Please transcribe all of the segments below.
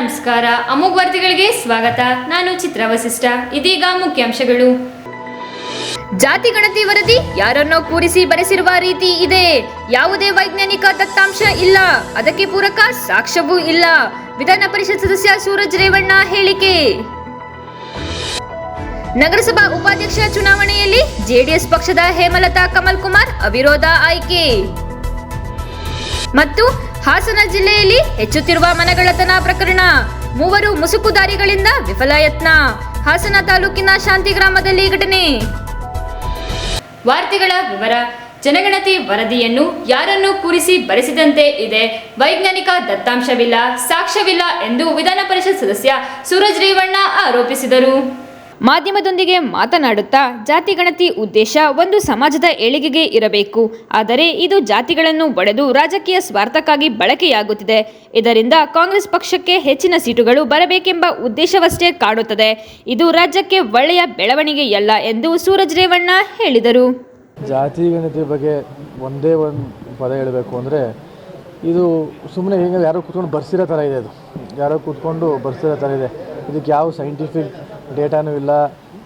ನಮಸ್ಕಾರ. ಅಮೋಘ ವಾರ್ತೆಗಳಿಗೆ ಸ್ವಾಗತ. ನಾನು ಚಿತ್ರ ವಸಿಷ್ಠ. ಇದೀಗ ಮುಖ್ಯಾಂಶಗಳು. ಜಾತಿ ಗಣತಿ ವರದಿ ಯಾರನ್ನೋ ಕೂರಿಸಿ ಬರೆಸಿರುವ ರೀತಿ ಇದೆ. ಯಾವುದೇ ವೈಜ್ಞಾನಿಕ ದತ್ತಾಂಶ ಇಲ್ಲ. ಅದಕ್ಕೆ ಪೂರಕ ಸಾಕ್ಷ್ಯವೂ ಇಲ್ಲ. ವಿಧಾನ ಪರಿಷತ್ ಸದಸ್ಯ ಸೂರಜ್ ರೇವಣ್ಣ ಹೇಳಿಕೆ. ನಗರಸಭಾ ಉಪಾಧ್ಯಕ್ಷ ಚುನಾವಣೆಯಲ್ಲಿ ಜೆಡಿಎಸ್ ಪಕ್ಷದ ಹೇಮಲತಾ ಕಮಲ್ ಕುಮಾರ್ ಅವಿರೋಧ ಆಯ್ಕೆ. ಮತ್ತು ಹಾಸನ ಜಿಲ್ಲೆಯಲ್ಲಿ ಹೆಚ್ಚುತ್ತಿರುವ ಮನಗಳತನ ಪ್ರಕರಣ. ಮೂವರು ಮುಸುಕುದಾರಿಗಳಿಂದ ವಿಫಲ ಯತ್ನ. ಹಾಸನ ತಾಲೂಕಿನ ಶಾಂತಿ ಗ್ರಾಮದಲ್ಲಿ ಘಟನೆ. ವಾರ್ತೆಗಳ ವಿವರ. ಜನಗಣತಿ ವರದಿಯನ್ನು ಯಾರನ್ನು ಕೂರಿಸಿ ಬರೆಸಿದಂತೆ ಇದೆ. ವೈಜ್ಞಾನಿಕ ದತ್ತಾಂಶವಿಲ್ಲ, ಸಾಕ್ಷ್ಯವಿಲ್ಲ ಎಂದು ವಿಧಾನ ಪರಿಷತ್ ಸದಸ್ಯ ಸೂರಜ್ ರೇವಣ್ಣ ಆರೋಪಿಸಿದರು. ಮಾಧ್ಯಮದೊಂದಿಗೆ ಮಾತನಾಡುತ್ತಾ ಜಾತಿ ಗಣತಿ ಉದ್ದೇಶ ಒಂದು ಸಮಾಜದ ಏಳಿಗೆಗೆ ಇರಬೇಕು. ಆದರೆ ಇದು ಜಾತಿಗಳನ್ನು ಒಡೆದು ರಾಜಕೀಯ ಸ್ವಾರ್ಥಕ್ಕಾಗಿ ಬಳಕೆಯಾಗುತ್ತಿದೆ. ಇದರಿಂದ ಕಾಂಗ್ರೆಸ್ ಪಕ್ಷಕ್ಕೆ ಹೆಚ್ಚಿನ ಸೀಟುಗಳು ಬರಬೇಕೆಂಬ ಉದ್ದೇಶವಷ್ಟೇ ಕಾಡುತ್ತದೆ. ಇದು ರಾಜ್ಯಕ್ಕೆ ಒಳ್ಳೆಯ ಬೆಳವಣಿಗೆಯಲ್ಲ ಎಂದು ಸೂರಜ್ ರೇವಣ್ಣ ಹೇಳಿದರು. ಜಾತಿ ಗಣತಿ ಬಗ್ಗೆ ಒಂದೇ ಒಂದು ಪದ ಹೇಳಬೇಕು ಅಂದರೆ ಇದು ಸುಮ್ಮನೆ ಹೇಗೆ ಯಾರೋ ಕೂತ್ಕೊಂಡು ಬರ್ಸಿರೋ ಥರ ಇದೆ ಅದು. ಯಾರೋ ಕೂತ್ಕೊಂಡು ಬರ್ಸಿರೋ ಥರ ಇದೆ. ಇದಕ್ಕೆ ಯಾವ ಸೈಂಟಿಫಿಕ್ ಡೇಟಾನೂ ಇಲ್ಲ,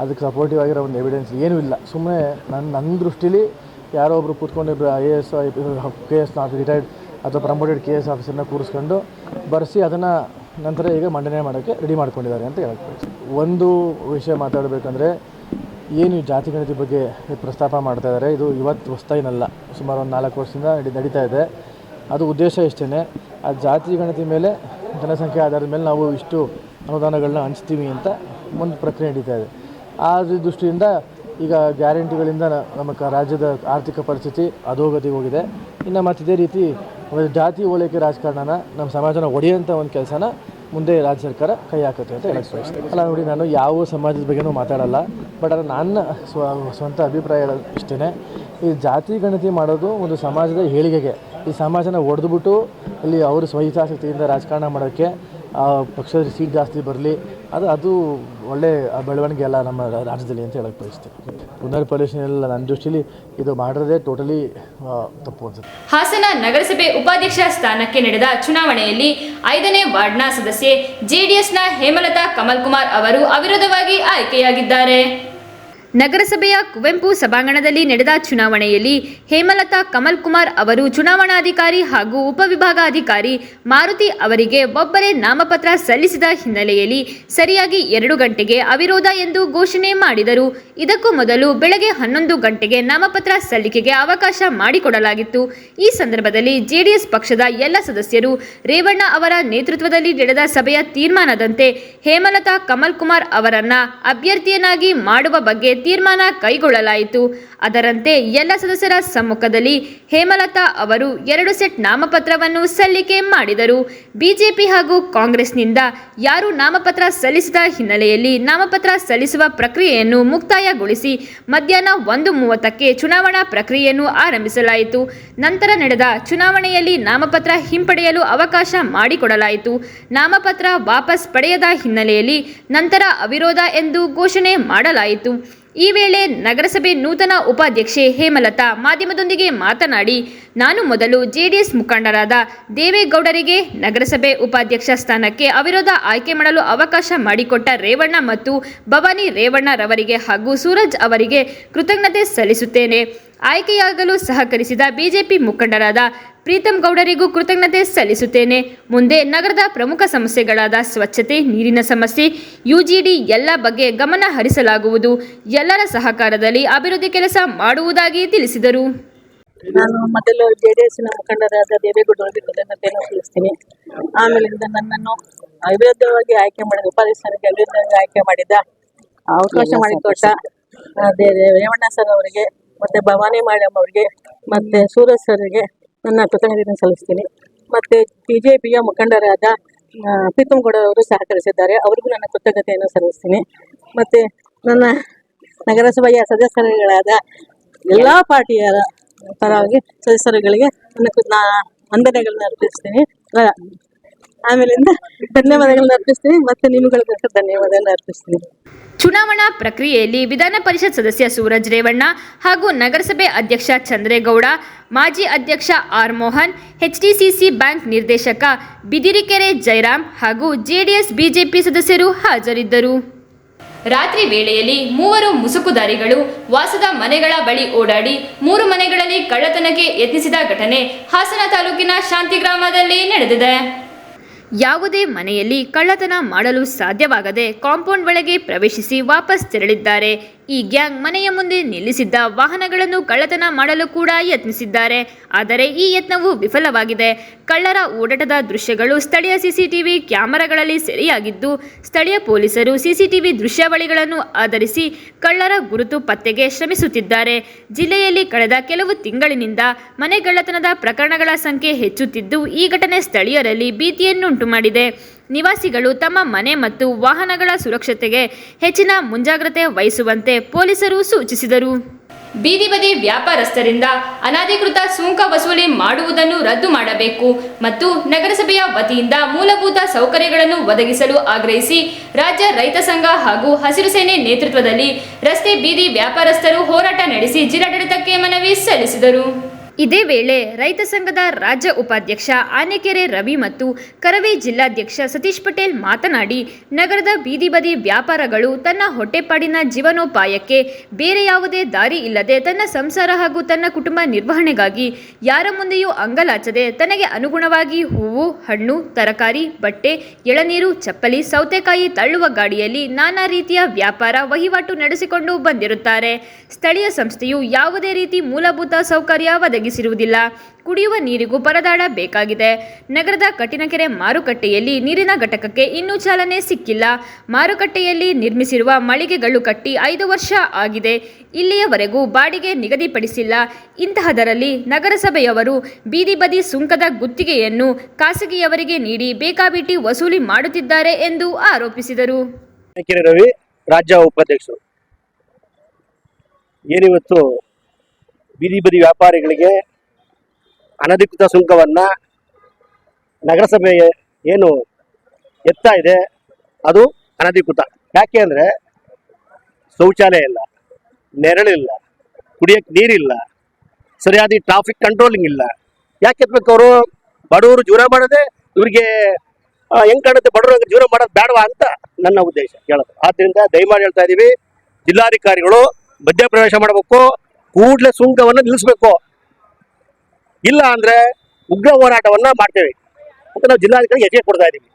ಅದಕ್ಕೆ ಸಪೋರ್ಟಿವ್ ಆಗಿರೋ ಒಂದು ಎವಿಡೆನ್ಸ್ ಏನೂ ಇಲ್ಲ. ಸುಮ್ಮನೆ ನನ್ನ ನನ್ನ ದೃಷ್ಟಿಲಿ ಯಾರೋ ಒಬ್ಬರು ಕೂತ್ಕೊಂಡು I A S K S retired ಅಥವಾ ಪ್ರಮೋಟೆಡ್ ಕೆ ಎಸ್ ಆಫೀಸರ್ನ ಕೂರಿಸ್ಕೊಂಡು ಬರೆಸಿ ಅದನ್ನು ನಂತರ ಈಗ ಮಂಡನೆ ಮಾಡೋಕ್ಕೆ ರೆಡಿ ಮಾಡ್ಕೊಂಡಿದ್ದಾರೆ ಅಂತ ಹೇಳಕ್ಕೆ ಒಂದು ವಿಷಯ ಮಾತಾಡಬೇಕಂದ್ರೆ, ಏನು ಈ ಜಾತಿ ಗಣತಿ ಬಗ್ಗೆ ಪ್ರಸ್ತಾಪ ಮಾಡ್ತಾ ಇದ್ದಾರೆ ಇದು ಇವತ್ತು ಹೊಸ್ತಾಯಿನಲ್ಲ ಸುಮಾರು ಒಂದು ನಾಲ್ಕು ವರ್ಷದಿಂದ ನಡಿ ನಡೀತಾ ಇದೆ. ಅದು ಉದ್ದೇಶ ಇಷ್ಟೇ ಆ ಜಾತಿ ಗಣತಿ ಮೇಲೆ, ಜನಸಂಖ್ಯೆ ಆಧಾರದ ಮೇಲೆ ನಾವು ಇಷ್ಟು ಅನುದಾನಗಳನ್ನ ಹಂಚ್ತೀವಿ ಅಂತ ಒಂದು ಪ್ರಕ್ರಿಯೆ ನಡೀತಾ ಇದೆ. ಆ ದೃಷ್ಟಿಯಿಂದ ಈಗ ಗ್ಯಾರಂಟಿಗಳಿಂದ ನಮ್ಮ ರಾಜ್ಯದ ಆರ್ಥಿಕ ಪರಿಸ್ಥಿತಿ ಅಧೋಗತಿಗೆ ಹೋಗಿದೆ. ಇನ್ನು ಮತ್ತು ಇದೇ ರೀತಿ ಜಾತಿ ಓಲೈಕೆ ರಾಜಕಾರಣನ ನಮ್ಮ ಸಮಾಜನ ಒಡೆಯುವಂಥ ಒಂದು ಕೆಲಸನ ಮುಂದೆ ರಾಜ್ಯ ಸರ್ಕಾರ ಕೈ ಹಾಕುತ್ತೆ ಅಂತ ಹೇಳಕ್ಕೆ ಬಯಸ್ತೇನೆ. ಅಲ್ಲ, ನೋಡಿ, ನಾನು ಯಾವ ಸಮಾಜದ ಬಗ್ಗೆನೂ ಮಾತಾಡಲ್ಲ, ಬಟ್ ಅದು ನನ್ನ ಸ್ವ ಸ್ವಂತ ಅಭಿಪ್ರಾಯ ಇಷ್ಟೇ ಈ ಜಾತಿ ಗಣತಿ ಮಾಡೋದು ಒಂದು ಸಮಾಜದ ಏಳಿಗೆಗೆ. ಈ ಸಮಾಜನ ಒಡೆದ್ಬಿಟ್ಟು ಅಲ್ಲಿ ಅವರು ಸ್ವಹಿತಾಸಕ್ತಿಯಿಂದ ರಾಜಕಾರಣ ಮಾಡೋಕ್ಕೆ, ಆ ಪಕ್ಷದ ಸೀಟ್ ಜಾಸ್ತಿ ಬರಲಿ ಅದು ಅದು ಒಳ್ಳೆ ಬೆಳವಣಿಗೆ ಅಲ್ಲ ನಮ್ಮ ರಾಜ್ಯದಲ್ಲಿ ಅಂತ ಹೇಳಕ್ಕೆ ಬಯಸ್ತೀನಿ. ಪುನರ್ ಇಲ್ಲ ನನ್ನ ದೃಷ್ಟಿಲಿ ಇದು ಮಾಡೋದೇ ಟೋಟಲಿ ತಪ್ಪು ಅನ್ಸುತ್ತೆ. ಹಾಸನ ನಗರಸಭೆ ಉಪಾಧ್ಯಕ್ಷ ಸ್ಥಾನಕ್ಕೆ ನಡೆದ ಚುನಾವಣೆಯಲ್ಲಿ ಐದನೇ ವಾರ್ಡ್ನ ಸದಸ್ಯೆ ಜೆಡಿಎಸ್ನ ಹೇಮಲತಾ ಕಮಲ್ ಕುಮಾರ್ ಅವರು ಅವಿರೋಧವಾಗಿ ಆಯ್ಕೆಯಾಗಿದ್ದಾರೆ. ನಗರಸಭೆಯ ಕುವೆಂಪು ಸಭಾಂಗಣದಲ್ಲಿ ನಡೆದ ಚುನಾವಣೆಯಲ್ಲಿ ಹೇಮಲತಾ ಕಮಲ್ ಕುಮಾರ್ ಅವರು ಚುನಾವಣಾಧಿಕಾರಿ ಹಾಗೂ ಉಪವಿಭಾಗಾಧಿಕಾರಿ ಮಾರುತಿ ಅವರಿಗೆ ಒಬ್ಬರೇ ನಾಮಪತ್ರ ಸಲ್ಲಿಸಿದ ಹಿನ್ನೆಲೆಯಲ್ಲಿ ಸರಿಯಾಗಿ ಎರಡು ಗಂಟೆಗೆ ಅವಿರೋಧ ಎಂದು ಘೋಷಣೆ ಮಾಡಿದರು. ಇದಕ್ಕೂ ಮೊದಲು ಬೆಳಗ್ಗೆ ಹನ್ನೊಂದು ಗಂಟೆಗೆ ನಾಮಪತ್ರ ಸಲ್ಲಿಕೆಗೆ ಅವಕಾಶ ಮಾಡಿಕೊಡಲಾಗಿತ್ತು. ಈ ಸಂದರ್ಭದಲ್ಲಿ ಜೆಡಿಎಸ್ ಪಕ್ಷದ ಎಲ್ಲ ಸದಸ್ಯರು ರೇವಣ್ಣ ಅವರ ನೇತೃತ್ವದಲ್ಲಿ ನಡೆದ ಸಭೆಯ ತೀರ್ಮಾನದಂತೆ ಹೇಮಲತಾ ಕಮಲ್ ಕುಮಾರ್ ಅವರನ್ನ ಅಭ್ಯರ್ಥಿಯನ್ನಾಗಿ ಮಾಡುವ ಬಗ್ಗೆ ತೀರ್ಮಾನ ಕೈಗೊಳ್ಳಲಾಯಿತು. ಅದರಂತೆ ಎಲ್ಲ ಸದಸ್ಯರ ಸಮ್ಮುಖದಲ್ಲಿ ಹೇಮಲತಾ ಅವರು ಎರಡು ಸೆಟ್ ನಾಮಪತ್ರವನ್ನು ಸಲ್ಲಿಕೆ ಮಾಡಿದರು. ಬಿಜೆಪಿ ಹಾಗೂ ಕಾಂಗ್ರೆಸ್ನಿಂದ ಯಾರು ನಾಮಪತ್ರ ಸಲ್ಲಿಸಿದ ಹಿನ್ನೆಲೆಯಲ್ಲಿ ನಾಮಪತ್ರ ಸಲ್ಲಿಸುವ ಪ್ರಕ್ರಿಯೆಯನ್ನು ಮುಕ್ತಾಯಗೊಳಿಸಿ ಮಧ್ಯಾಹ್ನ ಒಂದು ಮೂವತ್ತಕ್ಕೆ ಚುನಾವಣಾ ಪ್ರಕ್ರಿಯೆಯನ್ನು ಆರಂಭಿಸಲಾಯಿತು. ನಂತರ ನಡೆದ ಚುನಾವಣೆಯಲ್ಲಿ ನಾಮಪತ್ರ ಹಿಂಪಡೆಯಲು ಅವಕಾಶ ಮಾಡಿಕೊಡಲಾಯಿತು. ನಾಮಪತ್ರ ವಾಪಸ್ ಪಡೆಯದ ಹಿನ್ನೆಲೆಯಲ್ಲಿ ನಂತರ ಅವಿರೋಧ ಎಂದು ಘೋಷಣೆ ಮಾಡಲಾಯಿತು. ಈ ವೇಳೆ ನಗರಸಭೆ ನೂತನ ಉಪಾಧ್ಯಕ್ಷೆ ಹೇಮಲತಾ ಮಾಧ್ಯಮದೊಂದಿಗೆ ಮಾತನಾಡಿ, ನಾನು ಮೊದಲು ಜೆಡಿಎಸ್ ಮುಖಂಡರಾದ ದೇವೇಗೌಡರಿಗೆ ನಗರಸಭೆ ಉಪಾಧ್ಯಕ್ಷ ಸ್ಥಾನಕ್ಕೆ ಅವಿರೋಧ ಆಯ್ಕೆ ಮಾಡಲು ಅವಕಾಶ ಮಾಡಿಕೊಟ್ಟ ರೇವಣ್ಣ ಮತ್ತು ಭವಾನಿ ರೇವಣ್ಣರವರಿಗೆ ಹಾಗೂ ಸೂರಜ್ ಅವರಿಗೆ ಕೃತಜ್ಞತೆ ಸಲ್ಲಿಸುತ್ತೇನೆ. ಆಯ್ಕೆಯಾಗಲು ಸಹಕರಿಸಿದ ಬಿಜೆಪಿ ಮುಖಂಡರಾದ ಪ್ರೀತಂ ಗೌಡರಿಗೂ ಕೃತಜ್ಞತೆ ಸಲ್ಲಿಸುತ್ತೇನೆ. ಮುಂದೆ ನಗರದ ಪ್ರಮುಖ ಸಮಸ್ಯೆಗಳಾದ ಸ್ವಚ್ಛತೆ, ನೀರಿನ ಸಮಸ್ಯೆ, ಯುಜಿಡಿ ಎಲ್ಲ ಬಗ್ಗೆ ಗಮನ ಹರಿಸಲಾಗುವುದು. ಎಲ್ಲರ ಸಹಕಾರದಲ್ಲಿ ಅಭಿವೃದ್ಧಿ ಕೆಲಸ ಮಾಡುವುದಾಗಿ ತಿಳಿಸಿದರು. ನಾನು ಮೊದಲು ಜೆ ಡಿ ಎಸ್ನ ಮುಖಂಡರಾದ ದೇವೇಗೌಡರಿಗೆ ಕೃತಜ್ಞತೆಯನ್ನು ತಿಳಿಸ್ತೀನಿ ಆಮೇಲಿಂದ ನನ್ನನ್ನು ಅವಿರೋಧವಾಗಿ ಆಯ್ಕೆ ಮಾಡಿದ, ಉಪಾಧ್ಯಕ್ಷರಿಗೆ ಆಯ್ಕೆ ಮಾಡಿದ, ಅವಕಾಶ ಮಾಡಿಕೊಟ್ಟ ರೇವಣ್ಣ ಸರ್ ಅವರಿಗೆ ಮತ್ತೆ ಭವಾನಿ ಮೇಡಮ್ ಅವರಿಗೆ, ಮತ್ತೆ ಸೂರಜ್ ಸರ್ಗೆ ನನ್ನ ಕೃತಜ್ಞತೆಯನ್ನು ಸಲ್ಲಿಸ್ತೀನಿ. ಮತ್ತೆ ಬಿ ಜೆ ಪಿಯ ಮುಖಂಡರಾದ ಗೌಡ ಅವರು ಸಹಕರಿಸಿದ್ದಾರೆ. ಅವರಿಗೂ ನನ್ನ ಕೃತಜ್ಞತೆಯನ್ನು ಸಲ್ಲಿಸ್ತೀನಿ. ಮತ್ತೆ ನನ್ನ ನಗರಸಭೆಯ ಸದಸ್ಯರುಗಳಾದ ಎಲ್ಲ ಪಾರ್ಟಿಯ ಪರವಾಗಿ ಸದಸ್ಯರುಗಳಿಗೆ ನನ್ನ ವಂದನೆಗಳನ್ನು ಅರ್ಪಿಸ್ತೀನಿ. ಆಮೇಲಿಂದ ಧನ್ಯವಾದಗಳನ್ನ ಅರ್ಪಿಸ್ತೀನಿ ಮತ್ತೆ ನಿಮ್ಗಳಿಗೂ ಸಹ ಧನ್ಯವಾದಗಳನ್ನ ಅರ್ಪಿಸ್ತೀನಿ ಚುನಾವಣಾ ಪ್ರಕ್ರಿಯೆಯಲ್ಲಿ ವಿಧಾನ ಪರಿಷತ್ ಸದಸ್ಯ ಸೂರಜ್ ರೇವಣ್ಣ ಹಾಗೂ ನಗರಸಭೆ ಅಧ್ಯಕ್ಷ ಚಂದ್ರೇಗೌಡ, ಮಾಜಿ ಅಧ್ಯಕ್ಷ ಆರ್ ಮೋಹನ್ ಎಚ್ಡಿಸಿಸಿ ಬ್ಯಾಂಕ್ ನಿರ್ದೇಶಕ ಬಿದಿರಿಕೆರೆ ಜೈರಾಮ್ ಹಾಗೂ ಜೆಡಿಎಸ್ ಬಿಜೆಪಿ ಸದಸ್ಯರು ಹಾಜರಿದ್ದರು. ರಾತ್ರಿ ವೇಳೆಯಲ್ಲಿ ಮೂವರು ಮುಸುಕುದಾರಿಗಳು ವಾಸದ ಮನೆಗಳ ಬಳಿ ಓಡಾಡಿ ಮೂರು ಮನೆಗಳಲ್ಲಿ ಕಳ್ಳತನಕ್ಕೆ ಯತ್ನಿಸಿದ ಘಟನೆ ಹಾಸನ ತಾಲೂಕಿನ ಶಾಂತಿ ಗ್ರಾಮದಲ್ಲಿ ನಡೆದಿದೆ. ಯಾವುದೇ ಮನೆಯಲ್ಲಿ ಕಳ್ಳತನ ಮಾಡಲು ಸಾಧ್ಯವಾಗದೆ ಕಾಂಪೌಂಡ್ ಒಳಗೆ ಪ್ರವೇಶಿಸಿ ವಾಪಸ್ ತೆರಳಿದ್ದಾರೆ. ಈ ಗ್ಯಾಂಗ್ ಮನೆಯ ಮುಂದೆ ನಿಲ್ಲಿಸಿದ್ದ ವಾಹನಗಳನ್ನು ಕಳ್ಳತನ ಮಾಡಲು ಕೂಡ ಯತ್ನಿಸಿದ್ದಾರೆ. ಆದರೆ ಈ ಯತ್ನವು ವಿಫಲವಾಗಿದೆ. ಕಳ್ಳರ ಓಡಾಟದ ದೃಶ್ಯಗಳು ಸ್ಥಳೀಯ ಸಿಸಿಟಿವಿ ಕ್ಯಾಮೆರಾಗಳಲ್ಲಿ ಸೆರೆಯಾಗಿದ್ದು, ಸ್ಥಳೀಯ ಪೊಲೀಸರು ಸಿಸಿಟಿವಿ ದೃಶ್ಯಾವಳಿಗಳನ್ನು ಆಧರಿಸಿ ಕಳ್ಳರ ಗುರುತು ಪತ್ತೆಗೆ ಶ್ರಮಿಸುತ್ತಿದ್ದಾರೆ. ಜಿಲ್ಲೆಯಲ್ಲಿ ಕಳೆದ ಕೆಲವು ತಿಂಗಳಿನಿಂದ ಮನೆಗಳ್ಳತನದ ಪ್ರಕರಣಗಳ ಸಂಖ್ಯೆ ಹೆಚ್ಚುತ್ತಿದ್ದು, ಈ ಘಟನೆ ಸ್ಥಳೀಯರಲ್ಲಿ ಭೀತಿಯನ್ನುಂಟು ಮಾಡಿದೆ ನಿವಾಸಿಗಳು ತಮ್ಮ ಮನೆ ಮತ್ತು ವಾಹನಗಳ ಸುರಕ್ಷತೆಗೆ ಹೆಚ್ಚಿನ ಮುಂಜಾಗ್ರತೆ ವಹಿಸುವಂತೆ ಪೊಲೀಸರು ಸೂಚಿಸಿದರು. ಬೀದಿ ಬದಿ ವ್ಯಾಪಾರಸ್ಥರಿಂದ ಅನಧಿಕೃತ ಸುಂಕ ವಸೂಲಿ ಮಾಡುವುದನ್ನು ರದ್ದು ಮಾಡಬೇಕು ಮತ್ತು ನಗರಸಭೆಯ ವತಿಯಿಂದ ಮೂಲಭೂತ ಸೌಕರ್ಯಗಳನ್ನು ಒದಗಿಸಲು ಆಗ್ರಹಿಸಿ ರಾಜ್ಯ ರೈತ ಸಂಘ ಹಾಗೂ ಹಸಿರು ಸೇನೆ ನೇತೃತ್ವದಲ್ಲಿ ರಸ್ತೆ ಬೀದಿ ವ್ಯಾಪಾರಸ್ಥರು ಹೋರಾಟ ನಡೆಸಿ ಜಿಲ್ಲಾಡಳಿತಕ್ಕೆ ಮನವಿ ಸಲ್ಲಿಸಿದರು. ಇದೇ ವೇಳೆ ರೈತ ಸಂಘದ ರಾಜ್ಯ ಉಪಾಧ್ಯಕ್ಷ ಆನೆಕೆರೆ ರವಿ ಮತ್ತು ಕರವೇ ಜಿಲ್ಲಾಧ್ಯಕ್ಷ ಸತೀಶ್ ಪಟೇಲ್ ಮಾತನಾಡಿ, ನಗರದ ಬೀದಿ ಬದಿ ವ್ಯಾಪಾರಗಳು ತನ್ನ ಹೊಟ್ಟೆಪಾಡಿನ ಜೀವನೋಪಾಯಕ್ಕೆ ಬೇರೆ ಯಾವುದೇ ದಾರಿ ಇಲ್ಲದೆ ತನ್ನ ಸಂಸಾರ ಹಾಗೂ ತನ್ನ ಕುಟುಂಬ ನಿರ್ವಹಣೆಗಾಗಿ ಯಾರ ಮುಂದೆಯೂ ಅಂಗಲಾಚದೆ ತನಗೆ ಅನುಗುಣವಾಗಿ ಹೂವು, ಹಣ್ಣು, ತರಕಾರಿ, ಬಟ್ಟೆ, ಎಳನೀರು, ಚಪ್ಪಲಿ, ಸೌತೆಕಾಯಿ ತಳ್ಳುವ ಗಾಡಿಯಲ್ಲಿ ನಾನಾ ರೀತಿಯ ವ್ಯಾಪಾರ ವಹಿವಾಟು ನಡೆಸಿಕೊಂಡು ಬಂದಿರುತ್ತಾರೆ. ಸ್ಥಳೀಯ ಸಂಸ್ಥೆಯು ಯಾವುದೇ ರೀತಿ ಮೂಲಭೂತ ಸೌಕರ್ಯ ಒದಗಿಸಿರುವುದಿಲ್ಲ. ಕುಡಿಯುವ ನೀರಿಗೂ ಪರದಾಡಬೇಕಾಗಿದೆ ನಗರದ ಕಠಿಣಕೆರೆ ಮಾರುಕಟ್ಟೆಯಲ್ಲಿ ನೀರಿನ ಘಟಕಕ್ಕೆ ಇನ್ನೂ ಚಾಲನೆ ಸಿಕ್ಕಿಲ್ಲ. ಮಾರುಕಟ್ಟೆಯಲ್ಲಿ ನಿರ್ಮಿಸಿರುವ ಮಳಿಗೆಗಳು ಕಟ್ಟಿ ಐದು ವರ್ಷ ಆಗಿದೆ. ಇಲ್ಲಿಯವರೆಗೂ ಬಾಡಿಗೆ ನಿಗದಿಪಡಿಸಿಲ್ಲ. ಇಂತಹದರಲ್ಲಿ ನಗರಸಭೆಯವರು ಬೀದಿ ಬದಿ ಸುಂಕದ ಗುತ್ತಿಗೆಯನ್ನು ಖಾಸಗಿಯವರಿಗೆ ನೀಡಿ ಬೇಕಾಬಿಟ್ಟಿ ವಸೂಲಿ ಮಾಡುತ್ತಿದ್ದಾರೆ ಎಂದು ಆರೋಪಿಸಿದರು. ರವಿ, ರಾಜ್ಯ ಉಪಾಧ್ಯಕ್ಷರು. ಏನಿವತ್ತು ಬೀದಿ ಬದಿ ವ್ಯಾಪಾರಿಗಳಿಗೆ ಅನಧಿಕೃತ ಸುಂಕವನ್ನು ನಗರಸಭೆ ಏನು ಎತ್ತಾ ಇದೆ, ಅದು ಅನಧಿಕೃತ. ಯಾಕೆ ಅಂದರೆ ಶೌಚಾಲಯ ಇಲ್ಲ ನೆರಳಿಲ್ಲ ಕುಡಿಯೋಕ್ಕೆ ನೀರಿಲ್ಲ, ಸರಿಯಾದ ಟ್ರಾಫಿಕ್ ಕಂಟ್ರೋಲಿಂಗ್ ಇಲ್ಲ. ಯಾಕೆ ಎತ್ಬೇಕು ಅವರು? ಬಡವರು ಜೀವನ ಮಾಡದೆ ಇವರಿಗೆ ಹೆಂಗ್ ಕಾಣುತ್ತೆ ಬಡವರು ಜೀವನ ಮಾಡೋದು ಬೇಡವಾ ಅಂತ ನನ್ನ ಉದ್ದೇಶ. ಹೇಳೋದು ಆದ್ದರಿಂದ ದಯಮಾಡಿ ಹೇಳ್ತಾ ಇದೀವಿ, ಜಿಲ್ಲಾಧಿಕಾರಿಗಳು ಮಧ್ಯಪ್ರವೇಶ ಮಾಡಬೇಕು. ಕೂಡಲೇ ಸುಂಕವನ್ನ ನಿಲ್ಲಿಸಬೇಕು. ಇಲ್ಲ ಅಂದ್ರೆ ಉಗ್ರ ಹೋರಾಟವನ್ನ ಮಾಡ್ತೇವೆ ಅಂತ ನಾವು ಜಿಲ್ಲಾಧಿಕಾರಿ ಹೆಜ್ಜೆ ಕೊಡ್ತಾ ಇದ್ದೀವಿ.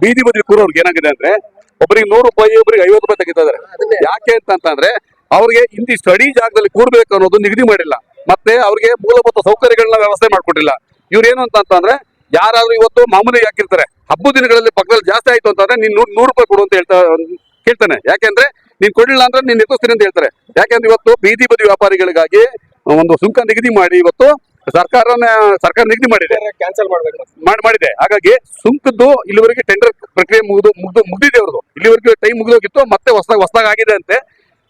ಬೀದಿ ಬದಿ ಕೂರೋರ್ಗೆ ಏನಾಗಿದೆ ಅಂದ್ರೆ ಒಬ್ಬರಿಗೆ ನೂರು ರೂಪಾಯಿ ಒಬ್ಬರಿಗೆ ಐವತ್ತು ರೂಪಾಯಿ ತೆಗಿತಾರೆ ಯಾಕೆ ಅಂತ ಅಂತಂದ್ರೆ ಅವ್ರಿಗೆ ಇಂತಿ ಸ್ಟಡಿ ಜಾಗದಲ್ಲಿ ಕೂರ್ಬೇಕು ಅನ್ನೋದು ನಿಗದಿ ಮಾಡಿಲ್ಲ. ಮತ್ತೆ ಅವ್ರಿಗೆ ಮೂಲಭೂತ ಸೌಕರ್ಯಗಳನ್ನ ವ್ಯವಸ್ಥೆ ಮಾಡ್ಕೊಟ್ಟಿಲ್ಲ. ಇವ್ರೇನು ಅಂತ ಅಂತಂದ್ರೆ ಯಾರಾದ್ರೂ ಇವತ್ತು ಮಾಮೂಲಿ ಹಾಕಿರ್ತಾರೆ ಹಬ್ಬ ದಿನಗಳಲ್ಲಿ ಪಕ್ಕದಲ್ಲಿ ಜಾಸ್ತಿ ಆಯ್ತು ಅಂತಂದ್ರೆ ನೀನ್ ನೂರ್ ನೂರು ರೂಪಾಯಿ ಕೊಡು ಅಂತ ಹೇಳ್ತಾ ಕೇಳ್ತಾನೆ. ಯಾಕೆಂದ್ರೆ ನೀನ್ ಕೊಡ್ಲಿಲ್ಲ ಅಂದ್ರೆ ನೀನ್ ಎತ್ತಿಸ್ತೀನಿ ಅಂತ ಹೇಳ್ತಾರೆ. ಯಾಕೆಂದ್ರೆ ಇವತ್ತು ಬೀದಿ ಬದಿ ವ್ಯಾಪಾರಿಗಳಿಗಾಗಿ ಒಂದು ಸುಂಕ ನಿಗದಿ ಮಾಡಿ ಇವತ್ತು ಸರ್ಕಾರನ ಸರ್ಕಾರ ನಿಗದಿ ಮಾಡಿದೆ. ಕ್ಯಾನ್ಸಲ್ ಮಾಡ್ಬೇಕು. ಮಾಡಿ ಮಾಡಿದೆ. ಹಾಗಾಗಿ ಸುಂಕದ್ದು ಇಲ್ಲಿವರೆಗೆ ಟೆಂಡರ್ ಪ್ರಕ್ರಿಯೆ ಮುಗಿದು ಮುಗ್ದು ಮುಗ್ದಿದೆ ಅವ್ರದ್ದು. ಇಲ್ಲಿವರೆಗೆ ಟೈಮ್ ಮುಗಿದೋಗಿತ್ತು ಮತ್ತೆ ಹೊಸದಾಗ ಹೊಸದಾಗಿ ಆಗಿದೆ ಅಂತೆ.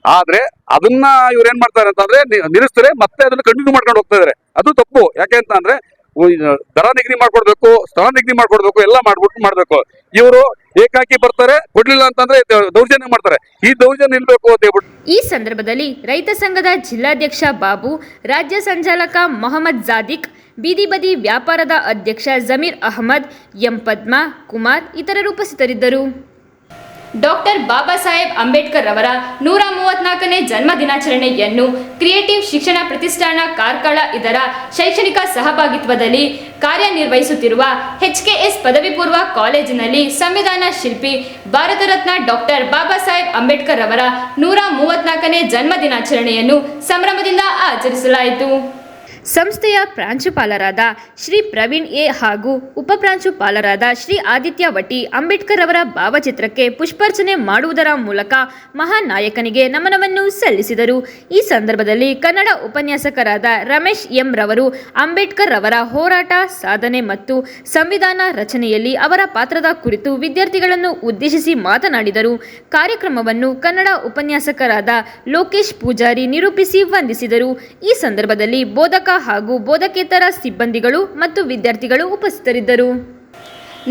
ಆದ್ರೆ ಅದನ್ನ ಇವ್ರು ಏನ್ ಮಾಡ್ತಾರೆ ಅಂತಂದ್ರೆ ನಿಲ್ಲಿಸ್ತಾರೆ ಮತ್ತೆ ಅದನ್ನ ಕಂಟಿನ್ಯೂ ಮಾಡ್ಕೊಂಡು ಹೋಗ್ತಾ ಇದಾರೆ. ಅದು ತಪ್ಪು. ಯಾಕೆ ಅಂತ ಅಂದ್ರೆ ದರ ನಿಗದಿ ಮಾಡ್ಕೊಡ್ಬೇಕು ಸ್ಥಳ ನಿಗದಿ ಮಾಡ್ಕೊಡ್ಬೇಕು ಎಲ್ಲ ಮಾಡ್ಬಿಟ್ಟು ಮಾಡ್ಬೇಕು. ಇವರು ಏಕಾಕಿ ಬರ್ತಾರೆ, ಕೊಡ್ಲಿಲ್ಲ ಅಂತಂದ್ರೆ ದೌರ್ಜನ್ಯ ಮಾಡ್ತಾರೆ. ಈ ದೌರ್ಜನ್ಯ ನಿಲ್ಬೇಕು ಅಂತ ಹೇಳ್ಬಿಟ್ಟು ಈ ಸಂದರ್ಭದಲ್ಲಿ ರೈತ ಸಂಘದ ಜಿಲ್ಲಾಧ್ಯಕ್ಷ ಬಾಬು, ರಾಜ್ಯ ಸಂಚಾಲಕ ಮೊಹಮ್ಮದ್ ಜಾದಿಕ್, ಬೀದಿ ಬದಿ ವ್ಯಾಪಾರದ ಅಧ್ಯಕ್ಷ ಜಮೀರ್ ಅಹಮದ್, ಎಂ ಪದ್ಮಾ ಕುಮಾರ್ ಇತರರು ಉಪಸ್ಥಿತರಿದ್ದರು. ಡಾಕ್ಟರ್ ಬಾಬಾ ಸಾಹೇಬ್ ಅಂಬೇಡ್ಕರ್ ಅವರ ನೂರ ಮೂವತ್ನಾಲ್ಕನೇ ಜನ್ಮ ದಿನಾಚರಣೆಯನ್ನು ಕ್ರಿಯೇಟಿವ್ ಶಿಕ್ಷಣ ಪ್ರತಿಷ್ಠಾನ ಕಾರ್ಕಳ ಇದರ ಶೈಕ್ಷಣಿಕ ಸಹಭಾಗಿತ್ವದಲ್ಲಿ ಕಾರ್ಯನಿರ್ವಹಿಸುತ್ತಿರುವ ಎಚ್ಕೆಎಸ್ ಪದವಿ ಪೂರ್ವ ಕಾಲೇಜಿನಲ್ಲಿ ಸಂವಿಧಾನ ಶಿಲ್ಪಿ ಭಾರತ ರತ್ನ ಡಾಕ್ಟರ್ ಬಾಬಾ ಸಾಹೇಬ್ ಅಂಬೇಡ್ಕರ್ ಅವರ ನೂರ ಮೂವತ್ನಾಲ್ಕನೇ ಜನ್ಮ ದಿನಾಚರಣೆಯನ್ನು ಸಂಭ್ರಮದಿಂದ ಆಚರಿಸಲಾಯಿತು. ಸಂಸ್ಥೆಯ ಪ್ರಾಂಶುಪಾಲರಾದ ಶ್ರೀ ಪ್ರವೀಣ್ ಎ ಹಾಗೂ ಉಪಪ್ರಾಂಶುಪಾಲರಾದ ಶ್ರೀ ಆದಿತ್ಯ ವಟಿ ಅಂಬೇಡ್ಕರ್ ಅವರ ಭಾವಚಿತ್ರಕ್ಕೆ ಪುಷ್ಪಾರ್ಚನೆ ಮಾಡುವುದರ ಮೂಲಕ ಮಹಾನ್ ನಾಯಕನಿಗೆ ನಮನವನ್ನು ಸಲ್ಲಿಸಿದರು. ಈ ಸಂದರ್ಭದಲ್ಲಿ ಕನ್ನಡ ಉಪನ್ಯಾಸಕರಾದ ರಮೇಶ್ ಎಂ ರವರು, ಅಂಬೇಡ್ಕರ್ ಅವರ ಹೋರಾಟ, ಸಾಧನೆ ಮತ್ತು ಸಂವಿಧಾನ ರಚನೆಯಲ್ಲಿ ಅವರ ಪಾತ್ರದ ಕುರಿತು ವಿದ್ಯಾರ್ಥಿಗಳನ್ನು ಉದ್ದೇಶಿಸಿ ಮಾತನಾಡಿದರು. ಕಾರ್ಯಕ್ರಮವನ್ನು ಕನ್ನಡ ಉಪನ್ಯಾಸಕರಾದ ಲೋಕೇಶ್ ಪೂಜಾರಿ ನಿರೂಪಿಸಿ ವಂದಿಸಿದರು. ಈ ಸಂದರ್ಭದಲ್ಲಿ ಬೋಧಕ ಹಾಗೂ ಬೋಧಕೇತರ ಸಿಬ್ಬಂದಿಗಳು ಮತ್ತು ವಿದ್ಯಾರ್ಥಿಗಳು ಉಪಸ್ಥಿತರಿದ್ದರು.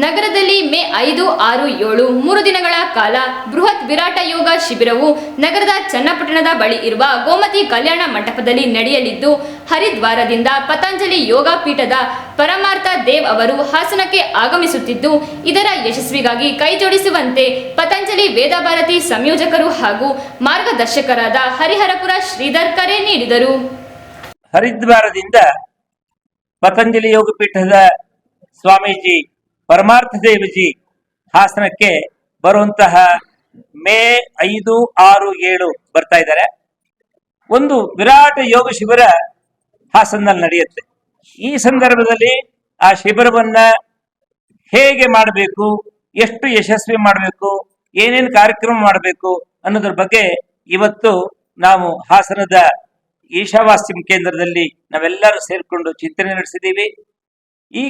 ನಗರದಲ್ಲಿ ಮೇ ಐದು, ಆರು, ಏಳು, ಮೂರು ದಿನಗಳ ಕಾಲ ಬೃಹತ್ ವಿರಾಟ ಯೋಗ ಶಿಬಿರವು ನಗರದ ಚನ್ನಪಟ್ಟಣದ ಬಳಿ ಇರುವ ಗೋಮತಿ ಕಲ್ಯಾಣ ಮಂಟಪದಲ್ಲಿ ನಡೆಯಲಿದ್ದು, ಹರಿದ್ವಾರದಿಂದ ಪತಂಜಲಿ ಯೋಗ ಪೀಠದ ಪರಮಾರ್ಥ ದೇವ್ ಅವರು ಹಾಸನಕ್ಕೆ ಆಗಮಿಸುತ್ತಿದ್ದು, ಇದರ ಯಶಸ್ವಿಗಾಗಿ ಕೈಜೋಡಿಸುವಂತೆ ಪತಂಜಲಿ ವೇದಭಾರತಿ ಸಂಯೋಜಕರು ಹಾಗೂ ಮಾರ್ಗದರ್ಶಕರಾದ ಹರಿಹರಪುರ ಶ್ರೀಧರ್ ಕರೆ ನೀಡಿದರು. ಹರಿದ್ವಾರದಿಂದ ಪತಂಜಲಿ ಯೋಗಪೀಠದ ಸ್ವಾಮೀಜಿ ಪರಮಾರ್ಥ ದೇವಜಿ ಹಾಸನಕ್ಕೆ ಬರುವಂತಹ ಮೇ ಐದು ಆರು ಏಳು ಬರ್ತಾ ಇದ್ದಾರೆ. ಒಂದು ವಿರಾಟ ಯೋಗ ಶಿಬಿರ ಹಾಸನದಲ್ಲಿ ನಡೆಯುತ್ತೆ. ಈ ಸಂದರ್ಭದಲ್ಲಿ ಆ ಶಿಬಿರವನ್ನ ಹೇಗೆ ಮಾಡಬೇಕು, ಎಷ್ಟು ಯಶಸ್ವಿ ಮಾಡಬೇಕು, ಏನೇನು ಕಾರ್ಯಕ್ರಮ ಮಾಡಬೇಕು ಅನ್ನೋದ್ರ ಬಗ್ಗೆ ಇವತ್ತು ನಾವು ಹಾಸನದ ಈಶಾವಾಸ್ಯಂ ಕೇಂದ್ರದಲ್ಲಿ ನಾವೆಲ್ಲರೂ ಸೇರಿಕೊಂಡು ಚಿಂತನೆ ನಡೆಸಿದ್ದೀವಿ. ಈ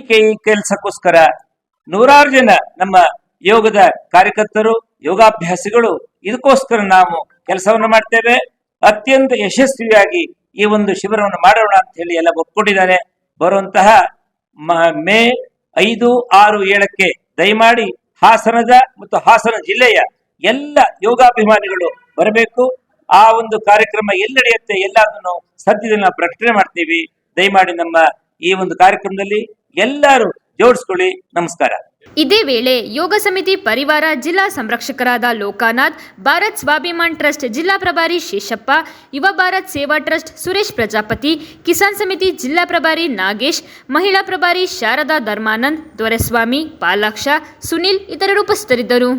ಕೆಲಸಕ್ಕೋಸ್ಕರ ನೂರಾರು ಜನ ನಮ್ಮ ಯೋಗದ ಕಾರ್ಯಕರ್ತರು, ಯೋಗಾಭ್ಯಾಸಿಗಳು, ಇದಕ್ಕೋಸ್ಕರ ನಾವು ಕೆಲಸವನ್ನು ಮಾಡ್ತೇವೆ. ಅತ್ಯಂತ ಯಶಸ್ವಿಯಾಗಿ ಈ ಒಂದು ಶಿಬಿರವನ್ನು ಮಾಡೋಣ ಅಂತ ಹೇಳಿ ಎಲ್ಲ ಒಪ್ಕೊಂಡಿದ್ದಾರೆ. ಬರುವಂತಹ ಮೇ ಐದು ಆರು ಏಳಕ್ಕೆ ದಯಮಾಡಿ ಹಾಸನದ ಮತ್ತು ಹಾಸನ ಜಿಲ್ಲೆಯ ಎಲ್ಲ ಯೋಗಾಭಿಮಾನಿಗಳು ಬರಬೇಕು. ಆ ಒಂದು ಕಾರ್ಯಕ್ರಮ ಎಲ್ಲಿ ನಡೆಯುತ್ತೆ ಎಲ್ಲದನ್ನು ಸದ್ಯದಲ್ಲಿ ನಾವು ಪ್ರಕಟಣೆ ಮಾಡ್ತೀವಿ. ದಯಮಾಡಿ ನಮ್ಮ ಈ ಒಂದು ಕಾರ್ಯಕ್ರಮದಲ್ಲಿ ಎಲ್ಲರೂ ಜೋಡಿಸ್ಕೊಳ್ಳಿ. ನಮಸ್ಕಾರ. ಇದೇ ವೇಳೆ ಯೋಗ ಸಮಿತಿ ಪರಿವಾರ ಜಿಲ್ಲಾ ಸಂರಕ್ಷಕರಾದ ಲೋಕಾನಾಥ್, ಭಾರತ್ ಸ್ವಾಭಿಮಾನ್ ಟ್ರಸ್ಟ್ ಜಿಲ್ಲಾ ಪ್ರಭಾರಿ ಶೇಷಪ್ಪ, ಯುವ ಭಾರತ್ ಸೇವಾ ಟ್ರಸ್ಟ್ ಸುರೇಶ್ ಪ್ರಜಾಪತಿ, ಕಿಸಾನ್ ಸಮಿತಿ ಜಿಲ್ಲಾ ಪ್ರಭಾರಿ ನಾಗೇಶ್, ಮಹಿಳಾ ಪ್ರಭಾರಿ ಶಾರದಾ ಧರ್ಮಾನಂದ್, ದೊರೆಸ್ವಾಮಿ, ಪಾಲಾಕ್ಷ, ಸುನಿಲ್ ಇತರರು ಉಪಸ್ಥಿತರಿದ್ದರು.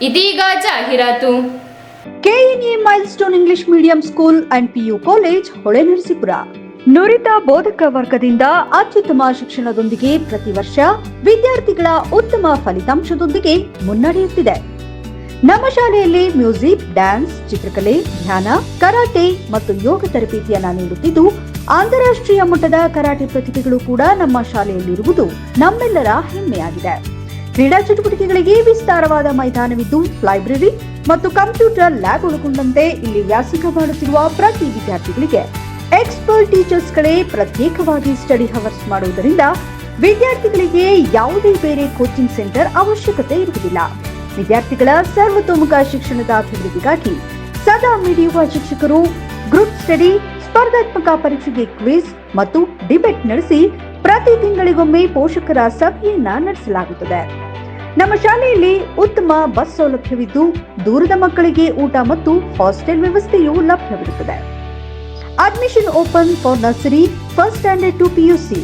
ಇದೀಗ ಜಾಹೀರಾತು. KNA Milestone English medium school and PU college Holenarasipura ನುರಿತ ಬೋಧಕ ವರ್ಗದಿಂದ ಅತ್ಯುತ್ತಮ ಶಿಕ್ಷಣದೊಂದಿಗೆ ಪ್ರತಿ ವರ್ಷ ವಿದ್ಯಾರ್ಥಿಗಳ ಉತ್ತಮ ಫಲಿತಾಂಶದೊಂದಿಗೆ ಮುನ್ನಡೆಯುತ್ತಿದೆ. ನಮ್ಮ ಶಾಲೆಯಲ್ಲಿ ಮ್ಯೂಸಿಕ್, ಡ್ಯಾನ್ಸ್, ಚಿತ್ರಕಲೆ, ಧ್ಯಾನ, ಕರಾಟೆ ಮತ್ತು ಯೋಗ ತರಬೇತಿಯನ್ನ ನೀಡುತ್ತಿದ್ದು, ಅಂತಾರಾಷ್ಟ್ರೀಯ ಮಟ್ಟದ ಕರಾಟೆ ಪ್ರತಿಭೆಗಳು ಕೂಡ ನಮ್ಮ ಶಾಲೆಯಲ್ಲಿರುವುದು ನಮ್ಮೆಲ್ಲರ ಹೆಮ್ಮೆಯಾಗಿದೆ. ಕ್ರೀಡಾ ಚಟುವಟಿಕೆಗಳಿಗೆ ವಿಸ್ತಾರವಾದ ಮೈದಾನವಿದ್ದು, ಲೈಬ್ರರಿ ಮತ್ತು ಕಂಪ್ಯೂಟರ್ ಲ್ಯಾಬ್ ಒಳಗೊಂಡಂತೆ ಇಲ್ಲಿ ವ್ಯಾಸಂಗ ಮಾಡುತ್ತಿರುವ ಪ್ರತಿ ವಿದ್ಯಾರ್ಥಿಗಳಿಗೆ ಎಕ್ಸ್ಪರ್ಟ್ ಟೀಚರ್ಸ್ಗಳೇ ಪ್ರತ್ಯೇಕವಾಗಿ ಸ್ಟಡಿ ಹವರ್ಸ್ ಮಾಡುವುದರಿಂದ ವಿದ್ಯಾರ್ಥಿಗಳಿಗೆ ಯಾವುದೇ ಬೇರೆ ಕೋಚಿಂಗ್ ಸೆಂಟರ್ ಅವಶ್ಯಕತೆ ಇರುವುದಿಲ್ಲ. ವಿದ್ಯಾರ್ಥಿಗಳ ಸರ್ವತೋಮುಖ ಶಿಕ್ಷಣದ ಅಭಿವೃದ್ಧಿಗಾಗಿ ಸದಾ ಮಿಡಿಯುವ ಶಿಕ್ಷಕರು ಗ್ರೂಪ್ ಸ್ಟಡಿ, ಸ್ಪರ್ಧಾತ್ಮಕ ಪರೀಕ್ಷೆಗೆ ಕ್ವಿಜ್ ಮತ್ತು ಡಿಬೇಟ್ ನಡೆಸಿ ಪ್ರತಿ ತಿಂಗಳಿಗೊಮ್ಮೆ ಪೋಷಕರ ಸಭೆಯನ್ನ ನಡೆಸಲಾಗುತ್ತದೆ. ನಮ್ಮ ಶಾಲೆಯಲ್ಲಿ ಉತ್ತಮ ಬಸ್ ಸೌಲಭ್ಯವಿದ್ದು ದೂರದ ಮಕ್ಕಳಿಗೆ ಊಟ ಮತ್ತು ಹಾಸ್ಟೆಲ್ ವ್ಯವಸ್ಥೆಯೂ ಲಭ್ಯವಿರುತ್ತದೆ. Admission open for nursery first standard to PUC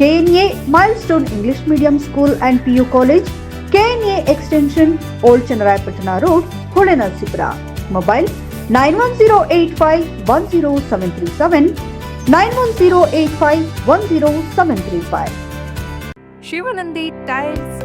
KNA Milestone English medium school and PU college KNA extension old Channarayapatna road Hole Narasipura mobile nine one zero eight five one zero seven three seven nine one zero eight five one zero seven three five Shivanandi tiles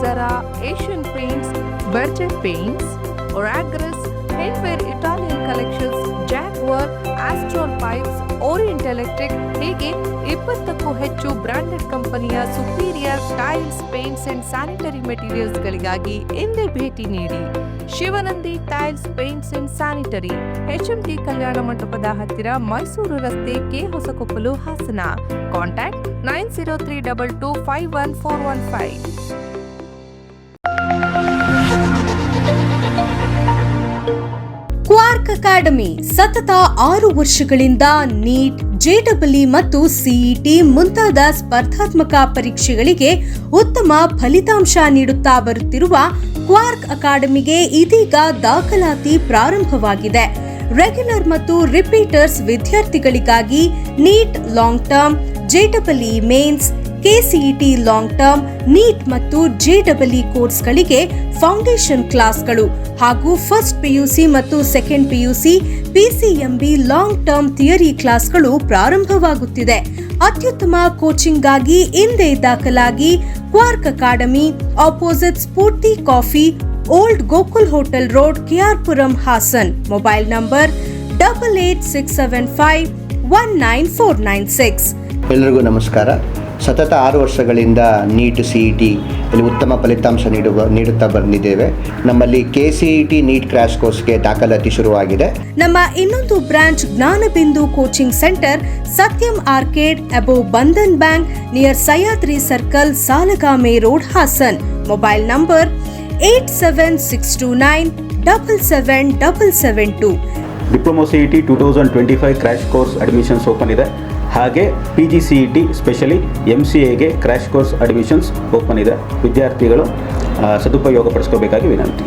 sir Asian Paints Berger Paints ಒರಾಗ್ರಸ್ Hindware Italian collections work Astral pipes Orient Electric ಹೀಗೆ ಇಪ್ಪತ್ತಕ್ಕೂ ಹೆಚ್ಚು branded ಕಂಪನಿಯ superior tiles paints and sanitary ಮೆಟೀರಿಯಲ್ಸ್ಗಳಿಗಾಗಿ ಇಂದೇ ಭೇಟಿ ನೀಡಿ. Shivanandi tiles paints and sanitary T ಕಲ್ಯಾಣ ಮಂಟಪದ ಹತ್ತಿರ ಮೈಸೂರು ರಸ್ತೆ K Hosakoppalu Hassan. Contact nine zero three double two five one four one five academy ಸತತ ಆರು ವರ್ಷಗಳಿಂದ ನೀಟ್ ಜೆಡಬ್ಲ್ಇ ಮತ್ತು ಸಿಇಟಿ ಮುಂತಾದ ಸ್ಪರ್ಧಾತ್ಮಕ ಪರೀಕ್ಷೆಗಳಿಗೆ ಉತ್ತಮ ಫಲಿತಾಂಶ ನೀಡುತ್ತಾ ಬರುತ್ತಿರುವ ಕ್ವಾರ್ಕ್ ಅಕಾಡೆಮಿಗೆ ಇದೀಗ ದಾಖಲಾತಿ ಪ್ರಾರಂಭವಾಗಿದೆ. ರೆಗ್ಯುಲರ್ ಮತ್ತು ರಿಪೀಟರ್ಸ್ ವಿದ್ಯಾರ್ಥಿಗಳಿಗಾಗಿ NEET long term ಜೆಡಬ್ಲ್ಇ mains, KCET long term, NEET ಮತ್ತು ಜೆಡಬ್ಲ್ಇ ಕೋರ್ಸ್ಗಳಿಗೆ ಫೌಂಡೇಶನ್ ಕ್ಲಾಸ್ಗಳು ಹಾಗೂ ಫಸ್ಟ್ ಪಿಯುಸಿ ಮತ್ತು second PUC PCMB long term theory ಕ್ಲಾಸ್ಗಳು ಪ್ರಾರಂಭವಾಗುತ್ತಿದೆ. ಅತ್ಯುತ್ತಮ ಕೋಚಿಂಗ್ಗಾಗಿ ಹಿಂದೆ ದಾಖಲಾಗಿ Quark academy, opposite Spoorthi coffee old Gokul hotel road KR Puram Hassan. Mobile number double eight six seven five one nine four nine six. ಎಲ್ಲರಿಗೂ ನಮಸ್ಕಾರ. ಸತತ ಆರು ವರ್ಷಗಳಿಂದ ನೀಟ್ ಸಿ ಇ ಟಿ ಇಲ್ಲಿ ಉತ್ತಮ ಫಲಿತಾಂಶ ನೀಡುವ ನೀಡುತ್ತಾ ಬಂದಿದ್ದೇವೆ. ನಮ್ಮಲ್ಲಿ K C E T NEET crash ಕೋರ್ಸ್ಗೆ ದಾಖಲಾತಿ ಶುರುವಾಗಿದೆ. ನಮ್ಮ ಇನ್ನೊಂದು branch Jnanabindu coaching centre Satyam arcade above Bandhan bank near Sahyadri circle Salagame road Hassan. Mobile number eight seven six two nine double seven double seven two. Diploma C E T two thousand twenty five crash course admissions open ಇದೆ. ಹಾಗೆ P G C E T specially M C ಎಗೆ crash course admissions open ಇದೆ. ವಿದ್ಯಾರ್ಥಿಗಳು ಸದುಪಯೋಗ ಪಡಿಸ್ಕೋಬೇಕಾಗಿ ವಿನಂತಿ.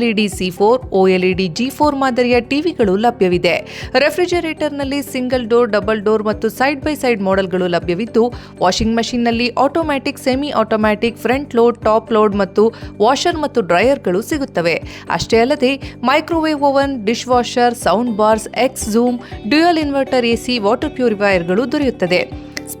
OLED C four OLED G four ಮಾದರಿಯ ಟಿವಿಗಳು ಲಭ್ಯವಿದೆ. ರೆಫ್ರಿಜರೇಟರ್ನಲ್ಲಿ ಸಿಂಗಲ್ ಡೋರ್, ಡಬಲ್ ಡೋರ್ ಮತ್ತು ಸೈಡ್ ಬೈ ಸೈಡ್ ಮಾಡೆಲ್ಗಳು ಲಭ್ಯವಿದ್ದು, washing ಮಷಿನ್ನಲ್ಲಿ automatic semi automatic front load, top load ಮತ್ತು ವಾಷರ್ ಮತ್ತು ಡ್ರೈಯರ್ಗಳು ಸಿಗುತ್ತವೆ. ಅಷ್ಟೇ ಅಲ್ಲದೆ, microwave oven dish washer sound bars, X zoom dual inverter, AC, water ಪ್ಯೂರಿಫೈಯರ್ಗಳು ದೊರೆಯುತ್ತದೆ.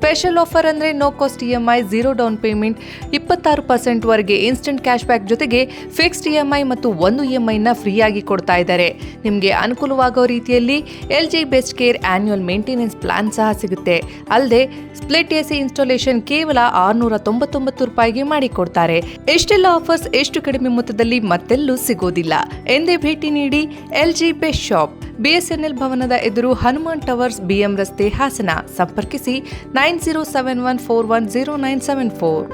ಸ್ಪೆಷಲ್ ಆಫರ್ ಅಂದರೆ no cost E M I, zero down payment, ಇಪ್ಪತ್ತಾರು ಪರ್ಸೆಂಟ್ವರೆಗೆ ಇನ್ಸ್ಟೆಂಟ್ ಕ್ಯಾಶ್ ಬ್ಯಾಕ್ ಜೊತೆಗೆ ಫಿಕ್ಸ್ಡ್ ಇ ಎಂ ಐ ಮತ್ತು ಒಂದು ಇ ಎಂ ಐನ ಫ್ರೀಯಾಗಿ ಕೊಡ್ತಾ ಇದ್ದಾರೆ. ನಿಮಗೆ ಅನುಕೂಲವಾಗೋ ರೀತಿಯಲ್ಲಿ L G best care annual maintenance plan ಸಹ ಸಿಗುತ್ತೆ. ಅಲ್ಲದೆ ಸ್ಪ್ಲಿಟ್ ಎಸಿ ಇನ್ಸ್ಟಾಲೇಷನ್ ಕೇವಲ ಆರುನೂರ ತೊಂಬತ್ತೊಂಬತ್ತು ರೂಪಾಯಿಗೆ ಮಾಡಿಕೊಡ್ತಾರೆ. ಎಷ್ಟೆಲ್ಲ ಆಫರ್ಸ್ ಎಷ್ಟು ಕಡಿಮೆ ಮೊತ್ತದಲ್ಲಿ ಮತ್ತೆಲ್ಲೂ ಸಿಗೋದಿಲ್ಲ. ಎಂದೇ ಭೇಟಿ ನೀಡಿ L G best shop. BSNL ಭವನದ ಎದುರು ಹನುಮಾನ್ ಟವರ್ಸ್ ಬಿಎಂ ರಸ್ತೆ ಹಾಸನ. ಸಂಪರ್ಕಿಸಿ nine zero seven one four one zero nine seven four.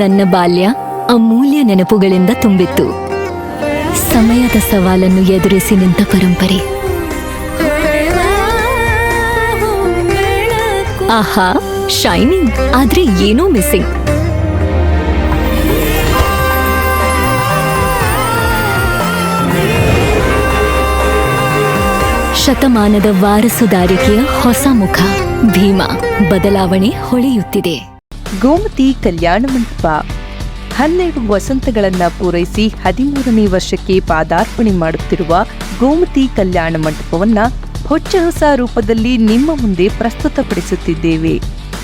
ನನ್ನ ಬಾಲ್ಯ ಅಮೂಲ್ಯ ನೆನಪುಗಳಿಂದ ತುಂಬಿತ್ತು. ಸಮಯದ ಸವಾಲನ್ನು ಎದುರಿಸಿ ನಿಂತ ಪರಂಪರೆ. ಆಹಾ ಶೈನಿಂಗ್ ಆದ್ರೆ ಏನೋ ಮಿಸ್ಸಿಂಗ್ ಶತಮಾನದ ವಾರಸುದಾರಿಕೆಯ ಹೊಸ ಮುಖ, ಭೀಮಾ. ಬದಲಾವಣೆ ಹೊಳೆಯುತ್ತಿದೆ. ಗೋಮತಿ ಕಲ್ಯಾಣ ಮಂಟಪ. ಹನ್ನೆರಡು ವಸಂತಗಳನ್ನ ಪೂರೈಸಿ ಹದಿಮೂರನೇ ವರ್ಷಕ್ಕೆ ಪಾದಾರ್ಪಣೆ ಮಾಡುತ್ತಿರುವ ಗೋಮತಿ ಕಲ್ಯಾಣ ಮಂಟಪವನ್ನ ಹೊಚ್ಚ ಹೊಸ ರೂಪದಲ್ಲಿ ನಿಮ್ಮ ಮುಂದೆ ಪ್ರಸ್ತುತಪಡಿಸುತ್ತಿದ್ದೇವೆ.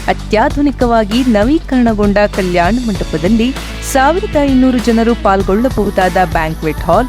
ಅತ್ಯಾಧುನಿಕವಾಗಿ ನವೀಕರಣಗೊಂಡ ಕಲ್ಯಾಣ ಮಂಟಪದಲ್ಲಿ ಸಾವಿರದ ಐನೂರು ಜನರು ಪಾಲ್ಗೊಳ್ಳಬಹುದಾದ ಬ್ಯಾಂಕ್ವೆಟ್ ಹಾಲ್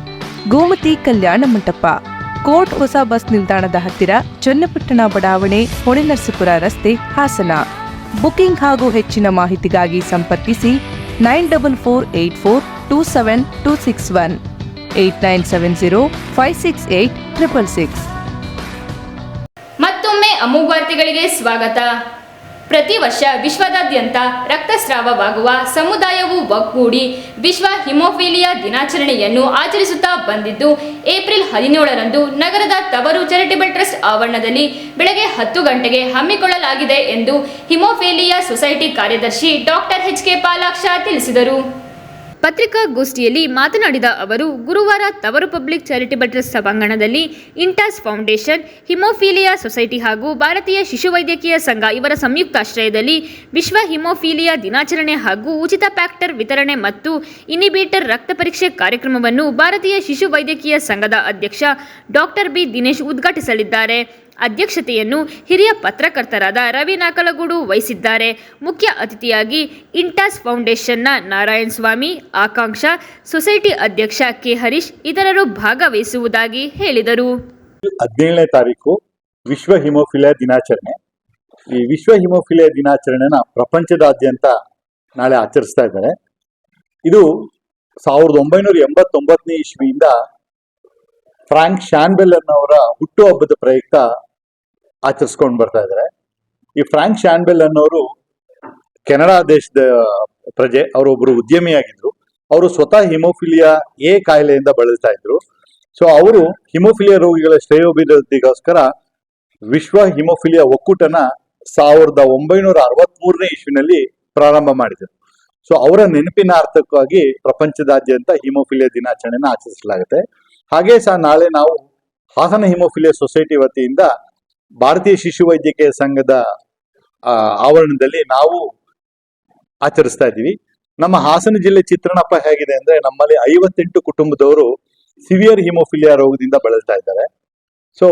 ಗೋಮತಿ ಕಲ್ಯಾಣ ಮಂಟಪ. ಕೋಟ್ ಹೊಸ ಬಸ್ ನಿಲ್ದಾಣದ ಹತ್ತಿರ ಚನ್ನಪಟ್ಟಣ ಬಡಾವಣೆ ಹೊಳೆನರಸೀಪುರ ರಸ್ತೆ, ಹಾಸನ. ಬುಕಿಂಗ್ ಹಾಗೂ ಹೆಚ್ಚಿನ ಮಾಹಿತಿಗಾಗಿ ಸಂಪರ್ಕಿಸಿ nine double four eight four two seven two six one, eight nine seven zero five six eight triple six. ಮತ್ತೊಮ್ಮೆ ಅಮೋಘ ವಾರ್ತೆಗಳಿಗೆ ಸ್ವಾಗತ. ಪ್ರತಿ ವರ್ಷ ವಿಶ್ವದಾದ್ಯಂತ ರಕ್ತಸ್ರಾವವಾಗುವ ಸಮುದಾಯವು ಒಗ್ಗೂಡಿ ವಿಶ್ವ ಹಿಮೋಫೀಲಿಯಾ ದಿನಾಚರಣೆಯನ್ನು ಆಚರಿಸುತ್ತಾ ಬಂದಿದ್ದು, ಏಪ್ರಿಲ್ ಹದಿನೇಳರಂದು ನಗರದ ತವರು ಚಾರಿಟಬಲ್ ಟ್ರಸ್ಟ್ ಆವರಣದಲ್ಲಿ ಬೆಳಗ್ಗೆ ಹತ್ತು ಗಂಟೆಗೆ ಹಮ್ಮಿಕೊಳ್ಳಲಾಗಿದೆ ಎಂದು ಹಿಮೋಫೇಲಿಯಾ ಸೊಸೈಟಿ ಕಾರ್ಯದರ್ಶಿ ಡಾಕ್ಟರ್ ಎಚ್ ಕೆ ಪಾಲಾಕ್ಷ ತಿಳಿಸಿದರು. ಪತ್ರಿಕಾಗೋಷ್ಠಿಯಲ್ಲಿ ಮಾತನಾಡಿದ ಅವರು, ಗುರುವಾರ ತವರು ಪಬ್ಲಿಕ್ ಚಾರಿಟಬಲ್ ಟ್ರಸ್ಟ್ ಸಭಾಂಗಣದಲ್ಲಿ ಇಂಟಾಸ್ ಫೌಂಡೇಶನ್, ಹಿಮೋಫೀಲಿಯಾ ಸೊಸೈಟಿ ಹಾಗೂ ಭಾರತೀಯ ಶಿಶುವೈದ್ಯಕೀಯ ಸಂಘ ಇವರ ಸಂಯುಕ್ತಾಶ್ರಯದಲ್ಲಿ ವಿಶ್ವ ಹಿಮೋಫೀಲಿಯಾ ದಿನಾಚರಣೆ ಹಾಗೂ ಉಚಿತ ಪ್ಯಾಕ್ಟರ್ ವಿತರಣೆ ಮತ್ತು ಇನಿಬೇಟರ್ ರಕ್ತ ಪರೀಕ್ಷೆ ಕಾರ್ಯಕ್ರಮವನ್ನು ಭಾರತೀಯ ಶಿಶು ವೈದ್ಯಕೀಯ ಸಂಘದ ಅಧ್ಯಕ್ಷ ಡಾಕ್ಟರ್ ಬಿ ದಿನೇಶ್ ಉದ್ಘಾಟಿಸಲಿದ್ದಾರೆ. ಅಧ್ಯಕ್ಷತೆಯನ್ನು ಹಿರಿಯ ಪತ್ರಕರ್ತರಾದ ರವಿ ನಾಕಲಗೂಡು ವಹಿಸಿದ್ದಾರೆ. ಮುಖ್ಯ ಅತಿಥಿಯಾಗಿ ಇಂಟಾಸ್ ಫೌಂಡೇಶನ್ನ ನಾರಾಯಣ ಸ್ವಾಮಿ ಆಕಾಂಕ್ಷ, ಸೊಸೈಟಿ ಅಧ್ಯಕ್ಷ ಕೆ ಹರೀಶ್ ಇತರರು ಭಾಗವಹಿಸುವುದಾಗಿ ಹೇಳಿದರು. ಹದಿನೇಳನೇ ತಾರೀಕು ವಿಶ್ವ ಹಿಮೋಫಿಲಿಯಾ ದಿನಾಚರಣೆ. ಈ ವಿಶ್ವ ಹಿಮೋಫಿಲಿಯಾ ದಿನಾಚರಣೆನ ಪ್ರಪಂಚದಾದ್ಯಂತ ನಾಳೆ ಆಚರಿಸ್ತಾ ಇದ್ದಾರೆ. ಇದು ಸಾವಿರದ ಒಂಬೈನೂರ ಎಂಬತ್ತೊಂಬತ್ತನೇ ಇಸ್ವಿಯಿಂದ ಫ್ರಾಂಕ್ ಶಾನ್ಬೆಲ್ ಅನ್ನೋರ ಹುಟ್ಟುಹಬ್ಬದ ಪ್ರಯುಕ್ತ ಆಚರಿಸ್ಕೊಂಡು ಬರ್ತಾ ಇದ್ದಾರೆ ಈ ಫ್ರಾಂಕ್ ಶಾನ್ಬೆಲ್ ಅನ್ನೋರು ಕೆನಡಾ ದೇಶದ ಪ್ರಜೆ ಅವರೊಬ್ಬರು ಉದ್ಯಮಿಯಾಗಿದ್ರು. ಅವರು ಸ್ವತಃ ಹಿಮೋಫಿಲಿಯಾ ಎ ಕಾಯಿಲೆಯಿಂದ ಬಳಲ್ತಾ ಇದ್ರು. ಸೊ ಅವರು ಹಿಮೋಫಿಲಿಯಾ ರೋಗಿಗಳ ಶ್ರೇಯೋಭಿವೃದ್ಧಿಗೋಸ್ಕರ ವಿಶ್ವ ಹಿಮೋಫಿಲಿಯಾ ಒಕ್ಕೂಟನ ಸಾವಿರದ ಒಂಬೈನೂರ ಅರವತ್ಮೂರನೇ ಇಸ್ವಿನಲ್ಲಿ ಪ್ರಾರಂಭ ಮಾಡಿದರು. ಸೊ ಅವರ ನೆನಪಿನ ಅರ್ಥಕ್ಕಾಗಿ ಪ್ರಪಂಚದಾದ್ಯಂತ ಹಿಮೋಫಿಲಿಯಾ ದಿನಾಚರಣೆನ ಆಚರಿಸಲಾಗುತ್ತೆ. ಹಾಗೆ ಸಹ ನಾಳೆ ನಾವು ಹಾಸನ ಹಿಮೋಫಿಲಿಯಾ ಸೊಸೈಟಿ ವತಿಯಿಂದ ಭಾರತೀಯ ಶಿಶು ವೈದ್ಯಕೀಯ ಸಂಘದ ಆವರಣದಲ್ಲಿ ನಾವು ಆಚರಿಸ್ತಾ ಇದ್ದೀವಿ. ನಮ್ಮ ಹಾಸನ ಜಿಲ್ಲೆ ಚಿತ್ರಣಪ್ಪ ಹೇಗಿದೆ ಅಂದ್ರೆ ನಮ್ಮಲ್ಲಿ ಐವತ್ತೆಂಟು ಕುಟುಂಬದವರು ಸಿವಿಯರ್ ಹಿಮೋಫಿಲಿಯಾ ರೋಗದಿಂದ ಬಳಲ್ತಾ ಇದ್ದಾರೆ. ಸೊ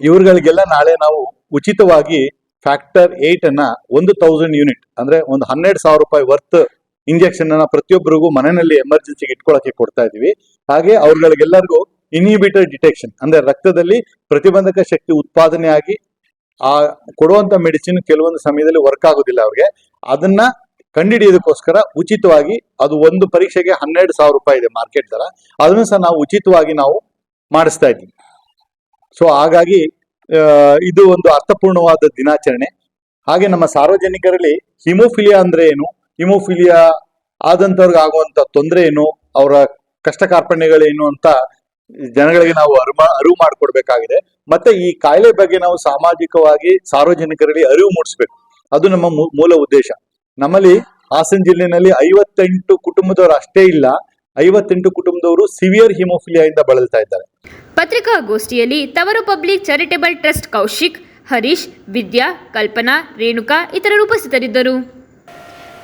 ಇವ್ರಗಳಿಗೆಲ್ಲ ನಾಳೆ ನಾವು ಉಚಿತವಾಗಿ ಫ್ಯಾಕ್ಟರ್ ಏಟ್ ಅನ್ನ ಒಂದು ತೌಸಂಡ್ ಯೂನಿಟ್ ಅಂದ್ರೆ ಒಂದು ಹನ್ನೆರಡು ಸಾವಿರ ರೂಪಾಯಿ ವರ್ತ್ ಇಂಜೆಕ್ಷನ್ ಅನ್ನ ಪ್ರತಿಯೊಬ್ಬರಿಗೂ ಮನೆಯಲ್ಲಿ ಎಮರ್ಜೆನ್ಸಿಗೆ ಇಟ್ಕೊಳಕ್ಕೆ ಕೊಡ್ತಾ ಇದೀವಿ ಹಾಗೆ ಅವ್ರಗಳಿಗೆಲ್ಲರಿಗೂ ಇನ್ಹಿಬಿಟರ್ ಡಿಟೆಕ್ಷನ್ ಅಂದ್ರೆ ರಕ್ತದಲ್ಲಿ ಪ್ರತಿಬಂಧಕ ಶಕ್ತಿ ಉತ್ಪಾದನೆ ಆಗಿ ಆ, ಕೊಡುವಂತ ಮೆಡಿಸಿನ್ ಕೆಲವೊಂದು ಸಮಯದಲ್ಲಿ ವರ್ಕ್ ಆಗೋದಿಲ್ಲ ಅವ್ರಿಗೆ. ಅದನ್ನ ಕಂಡಿಡಿಯೋದಕ್ಕೋಸ್ಕರ ಉಚಿತವಾಗಿ ಅದು ಒಂದು ಪರೀಕ್ಷೆಗೆ ಹನ್ನೆರಡು ಸಾವಿರ ರೂಪಾಯಿ ಇದೆ ಮಾರ್ಕೆಟ್ ದರ. ಅದನ್ನು ಸಹ ನಾವು ಉಚಿತವಾಗಿ ನಾವು ಮಾಡಿಸ್ತಾ ಇದ್ದೀವಿ. ಸೊ ಹಾಗಾಗಿ ಇದು ಒಂದು ಅರ್ಥಪೂರ್ಣವಾದ ದಿನಾಚರಣೆ. ಹಾಗೆ ನಮ್ಮ ಸಾರ್ವಜನಿಕರಲ್ಲಿ ಹಿಮೋಫಿಲಿಯಾ ಅಂದ್ರೆ ಏನು? ಹಿಮೋಫಿಲಿಯಾ ಆದಂತವ್ರಿಗೆ ಆಗುವಂತ ತೊಂದರೆ ಏನು? ಅವರ ಕಷ್ಟ ಕಾರ್ಪಣ್ಯಗಳೇನು ಅಂತ ಜನಗಳಿಗೆ ನಾವು ಅರಿವು ಅರಿವು ಮಾಡ್ಕೊಡ್ಬೇಕಾಗಿದೆ. ಮತ್ತೆ ಈ ಕಾಯಿಲೆ ಬಗ್ಗೆ ನಾವು ಸಾಮಾಜಿಕವಾಗಿ ಸಾರ್ವಜನಿಕರಲ್ಲಿ ಅರಿವು ಮೂಡಿಸ್ಬೇಕು. ಅದು ನಮ್ಮ ಮೂಲ ಉದ್ದೇಶ. ನಮ್ಮಲ್ಲಿ ಹಾಸನ ಜಿಲ್ಲೆನಲ್ಲಿ ಐವತ್ತೆಂಟು ಕುಟುಂಬದವರು ಅಷ್ಟೇ ಇಲ್ಲ. ಐವತ್ತೆಂಟು ಕುಟುಂಬದವರು ಸಿವಿಯರ್ ಹಿಮೋಫಿಲಿಯಾ ಇಂದ ಬಳಲ್ತಾ ಇದ್ದಾರೆ. ಪತ್ರಿಕಾಗೋಷ್ಠಿಯಲ್ಲಿ Tavaru public charitable trust Kaushik, Harish, Vidya, Kalpana, Renuka ಇತರರು ಉಪಸ್ಥಿತರಿದ್ದರು.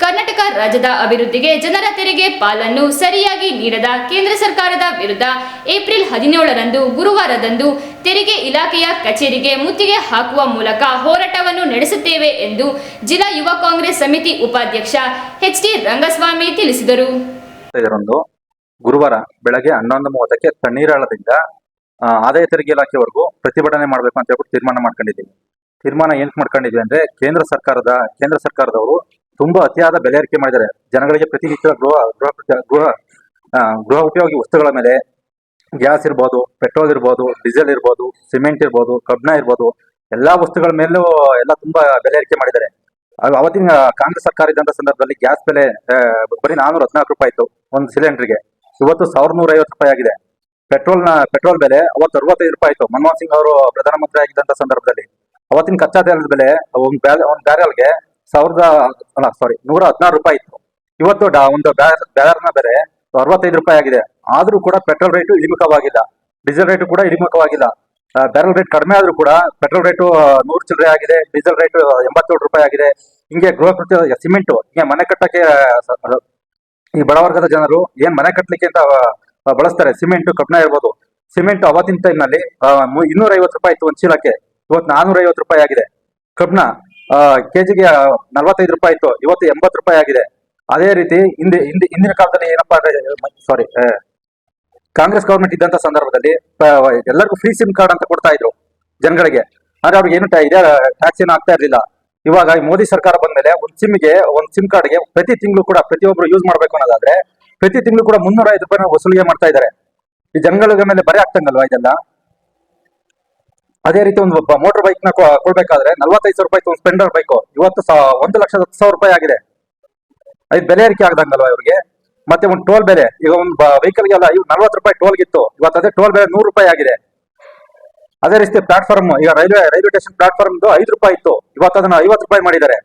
ಕರ್ನಾಟಕ ರಾಜ್ಯದ ಅಭಿವೃದ್ಧಿಗೆ ಜನರ ತೆರಿಗೆ ಪಾಲನ್ನು ಸರಿಯಾಗಿ ನೀಡದ ಕೇಂದ್ರ ಸರ್ಕಾರದ ವಿರುದ್ಧ ಏಪ್ರಿಲ್ ಹದಿನೇಳರಂದು ಗುರುವಾರದಂದು ತೆರಿಗೆ ಇಲಾಖೆಯ ಕಚೇರಿಗೆ ಮುತ್ತಿಗೆ ಹಾಕುವ ಮೂಲಕ ಹೋರಾಟವನ್ನು ನಡೆಸುತ್ತೇವೆ ಎಂದು ಜಿಲ್ಲಾ ಯುವ ಕಾಂಗ್ರೆಸ್ ಸಮಿತಿ ಉಪಾಧ್ಯಕ್ಷ ಎಚ್ ಟಿ ರಂಗಸ್ವಾಮಿ ತಿಳಿಸಿದರು. ಗುರುವಾರ ಬೆಳಗ್ಗೆ ಹನ್ನೊಂದು ಮೂವತ್ತಕ್ಕೆ ತಣ್ಣೀರಾಳದಿಂದ ಆದಾಯ ತೆರಿಗೆ ಇಲಾಖೆವರೆಗೂ ಪ್ರತಿಭಟನೆ ಮಾಡಬೇಕು ಅಂತ ಹೇಳ್ಬಿಟ್ಟು ತೀರ್ಮಾನ ಮಾಡ್ಕೊಂಡಿದ್ದೀವಿ. ತೀರ್ಮಾನ ಏನ್ ಮಾಡ್ಕೊಂಡಿದ್ವಿ ಅಂದ್ರೆ ಕೇಂದ್ರ ಸರ್ಕಾರದ, ಕೇಂದ್ರ ಸರ್ಕಾರದವರು ತುಂಬಾ ಅತಿಯಾದ ಬೆಲೆ ಏರಿಕೆ ಮಾಡಿದ್ದಾರೆ. ಜನಗಳಿಗೆ ಪ್ರತಿನಿತ್ಯ ಗೃಹ ಗೃಹ ಗೃಹ ಗೃಹ ಉಪಯೋಗಿ ವಸ್ತುಗಳ ಮೇಲೆ ಗ್ಯಾಸ್ ಇರ್ಬೋದು, ಪೆಟ್ರೋಲ್ ಇರ್ಬೋದು, ಡೀಸೆಲ್ ಇರ್ಬೋದು, ಸಿಮೆಂಟ್ ಇರ್ಬೋದು, ಕಬ್ಬಿಣ ಇರ್ಬೋದು, ಎಲ್ಲಾ ವಸ್ತುಗಳ ಮೇಲೂ ಎಲ್ಲ ತುಂಬಾ ಬೆಲೆ ಏರಿಕೆ ಮಾಡಿದ್ದಾರೆ. ಅವತ್ತಿನ ಕಾಂಗ್ರೆಸ್ ಸರ್ಕಾರ ಇದ್ದಂತ ಸಂದರ್ಭದಲ್ಲಿ ಗ್ಯಾಸ್ ಬೆಲೆ ಬರೀ ನಾನೂರ ಹದಿನಾಲ್ಕು ರೂಪಾಯಿ ಇತ್ತು ಒಂದು ಸಿಲಿಂಡರ್ಗೆ. ಇವತ್ತು ಸಾವಿರದ ನೂರ ಐವತ್ತು ರೂಪಾಯಿ ಆಗಿದೆ. ಪೆಟ್ರೋಲ್ನ, ಪೆಟ್ರೋಲ್ ಬೆಲೆ ಅವತ್ತು ಅರವತ್ತೈದು ರೂಪಾಯಿ ಇತ್ತು ಮನಮೋಹನ್ ಸಿಂಗ್ ಅವರು ಪ್ರಧಾನಮಂತ್ರಿ ಆಗಿದ್ದಂತ ಸಂದರ್ಭದಲ್ಲಿ ಅವತ್ತಿನ ಕಚ್ಚಾ ತೈಲದ ಬೆಲೆ, ಒಂದು ಬ್ಯಾರಲ್ಗೆ ಸಾವಿರದ, ಅಲ್ಲ ಸಾರಿ ನೂರ ಹದಿನಾರು ರೂಪಾಯಿ ಇತ್ತು. ಇವತ್ತು ಒಂದು ಬ್ಯಾರಲ್ನ ಬೇರೆ ಅರವತ್ತೈದು ರೂಪಾಯಿ ಆಗಿದೆ. ಆದ್ರೂ ಕೂಡ ಪೆಟ್ರೋಲ್ ರೇಟು ಇಳಿಮುಖವಾಗಿಲ್ಲ. ಡೀಸೆಲ್ ರೇಟು ಕೂಡ ಇಳಿಮುಖವಾಗಿಲ್ಲ. ಬ್ಯಾರಲ್ ರೇಟ್ ಕಡಿಮೆ ಆದ್ರೂ ಕೂಡ ಪೆಟ್ರೋಲ್ ರೇಟು ನೂರು ಚಿಲ್ಲರೆ ಆಗಿದೆ, ಡೀಸೆಲ್ ರೇಟ್ ಎಂಬತ್ತೇಳು ರೂಪಾಯಿ ಆಗಿದೆ. ಹಿಂಗೆ ಗೃಹ ಕೃತ್ಯ, ಸಿಮೆಂಟ್, ಹಿಂಗೆ ಮನೆ ಕಟ್ಟಕ್ಕೆ ಈ ಬಡವರ್ಗದ ಜನರು ಏನ್ ಮನೆ ಕಟ್ಟಲಿಕ್ಕೆ ಅಂತ ಬಳಸ್ತಾರೆ? ಸಿಮೆಂಟ್, ಕಬ್ಬಿಣ ಇರ್ಬೋದು. ಸಿಮೆಂಟ್ ಅವತ್ತಿನ ಟೈಮ್ನಲ್ಲಿ ಇನ್ನೂರ ಐವತ್ತು ರೂಪಾಯಿ ಇತ್ತು ಒಂದು ಚೀಲಕ್ಕೆ. ಇವತ್ತು ನಾನೂರ ಐವತ್ತು ರೂಪಾಯಿ ಆಗಿದೆ. ಕಬ್ಬಿಣ ಕೆಜಿಗೆ ನಲ್ವತ್ತೈದು ರೂಪಾಯಿ ಇತ್ತು. ಇವತ್ತು ಎಂಬತ್ತು ರೂಪಾಯಿ ಆಗಿದೆ. ಅದೇ ರೀತಿ ಹಿಂದೆ ಹಿಂದೆ, ಹಿಂದಿನ ಕಾಲದಲ್ಲಿ ಏನಪ್ಪಾ ಸಾರಿ ಕಾಂಗ್ರೆಸ್ ಗವರ್ಮೆಂಟ್ ಇದ್ದಂತ ಸಂದರ್ಭದಲ್ಲಿ ಎಲ್ಲರಿಗೂ ಫ್ರೀ ಸಿಮ್ ಕಾರ್ಡ್ ಅಂತ ಕೊಡ್ತಾ ಇದ್ರು ಜನಗಳಿಗೆ. ಆದ್ರೆ ಅವ್ರಿಗೆ ಏನು ಇದೆ ಟ್ಯಾಕ್ಸ್ ಏನು ಆಗ್ತಾ ಇರ್ಲಿಲ್ಲ. ಇವಾಗ ಮೋದಿ ಸರ್ಕಾರ ಬಂದ್ಮೇಲೆ ಒಂದ್ ಸಿಮ್ಗೆ ಒಂದ್ ಸಿಮ್ ಕಾರ್ಡ್ಗೆ ಪ್ರತಿ ತಿಂಗಳು ಕೂಡ ಪ್ರತಿಯೊಬ್ರು ಯೂಸ್ ಮಾಡ್ಬೇಕು ಅನ್ನೋದಾದ್ರೆ, ಪ್ರತಿ ತಿಂಗಳು ಕೂಡ ಮುನ್ನೂರ ಐದು ರೂಪಾಯಿ ವಸೂಲಿಗೆ ಮಾಡ್ತಾ ಇದ್ದಾರೆ. ಈ ಜನಗಳ ಮೇಲೆ ಬರೆ ಆಗ್ತಂಗಲ್ವಾ ಇದೆಲ್ಲ? ಅದೇ ರೀತಿ ಒಂದು ಮೋಟರ್ ಬೈಕ್ನ ಕೊಡ್ಬೇಕಾದ್ರೆ ನಲ್ವತ್ತೈದು ಸಾವಿರ ರೂಪಾಯಿ ಒಂದು ಸ್ಪೆಂಡರ್ ಬೈಕ್ ಇವತ್ತು ಒಂದು ಲಕ್ಷದ ಹತ್ತು ಸಾವಿರ ರೂಪಾಯಿ ಆಗಿದೆ. ಐದು ಬೆಲೆ ಏರಿಕೆ ಆಗದಂಗಲ್ವಾ ಇವ್ರಿಗೆ? ಮತ್ತೆ ಒಂದು ಟೋಲ್ ಬೆಲೆ. ಈಗ ಒಂದು ವೆಹಿಕಲ್ಗೆಲ್ಲ ಇವ್ ನಲ್ವತ್ತು ರೂಪಾಯಿ ಟೋಲ್ ಇತ್ತು ಇವತ್ತು ಅದೇ ಟೋಲ್ ಬೆಲೆ ನೂರು ರೂಪಾಯಿ ಆಗಿದೆ. ಅದೇ ರೀತಿ ಪ್ಲಾಟ್ಫಾರ್ಮ್ ಈಗ ರೈಲ್ವೆ ರೈಲ್ವೆ ಸ್ಟೇಷನ್ ಪ್ಲಾಟ್ಫಾರ್ಮ್ ಐದು ರೂಪಾಯಿ ಇತ್ತು. ಇವತ್ತು ಅದನ್ನ ಐವತ್ತು ರೂಪಾಯಿ ಮಾಡಿದ್ದಾರೆ.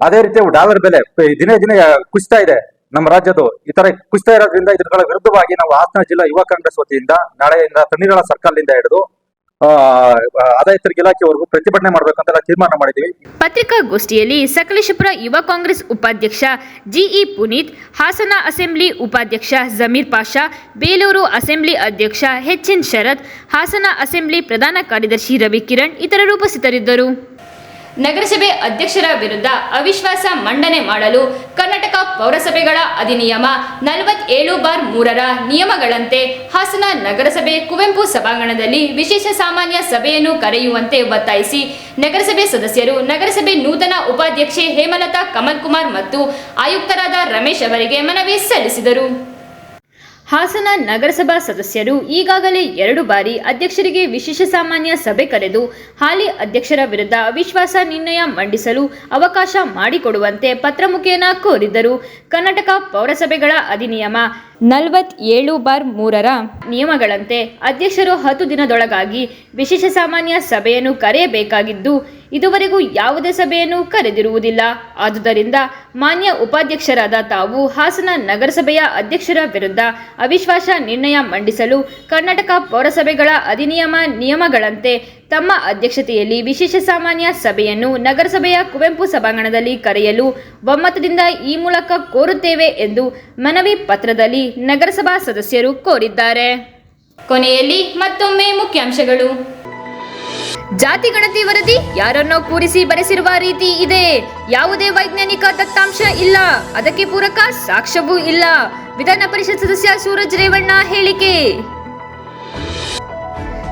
ಅದೇ ರೀತಿ ಡಾಲರ್ ಬೆಲೆ ದಿನೇ ದಿನೇ ಕುಸಿತಾ ಇದೆ ನಮ್ಮ ರಾಜ್ಯದ್ದು. ಈ ತರ ಕುಸಿತಾ ಇರೋದ್ರಿಂದ ಇದ್ರ ವಿರುದ್ಧವಾಗಿ ನಾವು ಹಾಸನ ಜಿಲ್ಲಾ ಯುವ ಕಾಂಗ್ರೆಸ್ ವತಿಯಿಂದ ನಾಳೆಯಿಂದ ತಣ್ಣೀರಾಳ ಸರ್ಕಲ್ನಿಂದ ಹಿಡಿದು ಆ, ಆದಾಯ ತೆರಿಗೆ ಇಲಾಖೆವರೆಗೂ ಪ್ರತಿಭಟನೆ ಮಾಡಬೇಕಂತ ತೀರ್ಮಾನ ಮಾಡಿದ್ದೀವಿ. ಪತ್ರಿಕಾಗೋಷ್ಠಿಯಲ್ಲಿ ಸಕಲೇಶಪುರ ಯುವ ಕಾಂಗ್ರೆಸ್ ಉಪಾಧ್ಯಕ್ಷ ಜಿಇ ಪುನೀತ್, ಹಾಸನ ಅಸೆಂಬ್ಲಿ ಉಪಾಧ್ಯಕ್ಷ ಜಮೀರ್ ಪಾಷಾ, ಬೇಲೂರು ಅಸೆಂಬ್ಲಿ ಅಧ್ಯಕ್ಷ H N Sharath, Hassan assembly ಪ್ರಧಾನ ಕಾರ್ಯದರ್ಶಿ ರವಿ ಕಿರಣ್ ಇತರರು ಉಪಸ್ಥಿತರಿದ್ದರು. ನಗರಸಭೆ ಅಧ್ಯಕ್ಷರ ವಿರುದ್ಧ ಅವಿಶ್ವಾಸ ಮಂಡನೆ ಮಾಡಲು ಕರ್ನಾಟಕ ಪೌರಸಭೆಗಳ ಅಧಿನಿಯಮ ನಲವತ್ತೇಳು ಬಾರ್ ಮೂರರ ನಿಯಮಗಳಂತೆ ಹಾಸನ ನಗರಸಭೆ ಕುವೆಂಪು ಸಭಾಂಗಣದಲ್ಲಿ ವಿಶೇಷ ಸಾಮಾನ್ಯ ಸಭೆಯನ್ನು ಕರೆಯುವಂತೆ ಒತ್ತಾಯಿಸಿ ನಗರಸಭೆ ಸದಸ್ಯರು ನಗರಸಭೆ ನೂತನ ಉಪಾಧ್ಯಕ್ಷೆ ಹೇಮಲತಾ ಕಮಲ್ ಕುಮಾರ್ ಮತ್ತು ಆಯುಕ್ತರಾದ ರಮೇಶ್ ಅವರಿಗೆ ಮನವಿ ಸಲ್ಲಿಸಿದರು. ಹಾಸನ ನಗರಸಭಾ ಸದಸ್ಯರು ಈಗಾಗಲೇ ಎರಡು ಬಾರಿ ಅಧ್ಯಕ್ಷರಿಗೆ ವಿಶೇಷ ಸಾಮಾನ್ಯ ಸಭೆ ಕರೆದು ಹಾಲಿ ಅಧ್ಯಕ್ಷರ ವಿರುದ್ಧ ಅವಿಶ್ವಾಸ ನಿರ್ಣಯ ಮಂಡಿಸಲು ಅವಕಾಶ ಮಾಡಿಕೊಡುವಂತೆ ಪತ್ರ ಮುಖೇನ ಕೋರಿದ್ದರು. ಕರ್ನಾಟಕ ಪೌರಸಭೆಗಳ ಅಧಿನಿಯಮ ನಲವತ್ತೇಳು ಬಾರ್ ಮೂರರ ನಿಯಮಗಳಂತೆ ಅಧ್ಯಕ್ಷರು ಹತ್ತು ದಿನದೊಳಗಾಗಿ ವಿಶೇಷ ಸಾಮಾನ್ಯ ಸಭೆಯನ್ನು ಕರೆಯಬೇಕಾಗಿದ್ದು, ಇದುವರೆಗೂ ಯಾವುದೇ ಸಭೆಯನ್ನು ಕರೆದಿರುವುದಿಲ್ಲ. ಆದುದರಿಂದ ಮಾನ್ಯ ಉಪಾಧ್ಯಕ್ಷರಾದ ತಾವು ಹಾಸನ ನಗರಸಭೆಯ ಅಧ್ಯಕ್ಷರ ವಿರುದ್ಧ ಅವಿಶ್ವಾಸ ನಿರ್ಣಯ ಮಂಡಿಸಲು ಕರ್ನಾಟಕ ಪೌರಸಭೆಗಳ ಅಧಿನಿಯಮ ನಿಯಮಗಳಂತೆ ತಮ್ಮ ಅಧ್ಯಕ್ಷತೆಯಲ್ಲಿ ವಿಶೇಷ ಸಾಮಾನ್ಯ ಸಭೆಯನ್ನು ನಗರಸಭೆಯ ಕುವೆಂಪು ಸಭಾಂಗಣದಲ್ಲಿ ಕರೆಯಲು ಒಮ್ಮತದಿಂದ ಈ ಮೂಲಕ ಕೋರುತ್ತೇವೆ ಎಂದು ಮನವಿ ಪತ್ರದಲ್ಲಿ ನಗರಸಭಾ ಸದಸ್ಯರು ಕೋರಿದ್ದಾರೆ. ಕೊನೆಯಲ್ಲಿ ಮತ್ತೊಮ್ಮೆ ಮುಖ್ಯಾಂಶಗಳು. ಜಾತಿ ಗಣತಿ ವರದಿ ಯಾರನ್ನೋ ಕೂರಿಸಿ ಬರೆಸಿರುವ ರೀತಿ ಇದೆ. ಯಾವುದೇ ವೈಜ್ಞಾನಿಕ ದತ್ತಾಂಶ ಇಲ್ಲ. ಅದಕ್ಕೆ ಪೂರಕ ಸಾಕ್ಷ್ಯವೂ ಇಲ್ಲ. ವಿಧಾನ ಪರಿಷತ್ ಸದಸ್ಯ ಸೂರಜ್ ರೇವಣ್ಣ ಹೇಳಿಕೆ.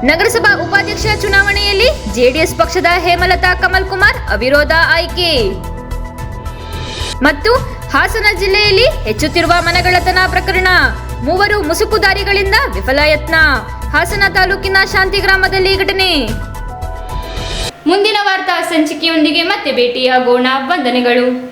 ನಗರಸಭಾ ಉಪಾಧ್ಯಕ್ಷ ಚುನಾವಣೆಯಲ್ಲಿ ಜೆಡಿಎಸ್ ಪಕ್ಷದ ಹೇಮಲತಾ ಕಮಲ್ ಕುಮಾರ್ ಅವಿರೋಧ ಆಯ್ಕೆ. ಮತ್ತು ಹಾಸನ ಜಿಲ್ಲೆಯಲ್ಲಿ ಹೆಚ್ಚುತ್ತಿರುವ ಮನಗಳತನ ಪ್ರಕರಣ. ಮೂವರು ಮುಸುಕುದಾರಿಗಳಿಂದ ವಿಫಲ ಯತ್ನ. ಹಾಸನ ತಾಲೂಕಿನ ಶಾಂತಿ ಗ್ರಾಮದಲ್ಲಿ ಘಟನೆ. ಮುಂದಿನ ವಾರ್ತಾ ಸಂಚಿಕೆಯೊಂದಿಗೆ ಮತ್ತೆ ಭೇಟಿಯಾಗೋಣ. ವಂದನೆಗಳು.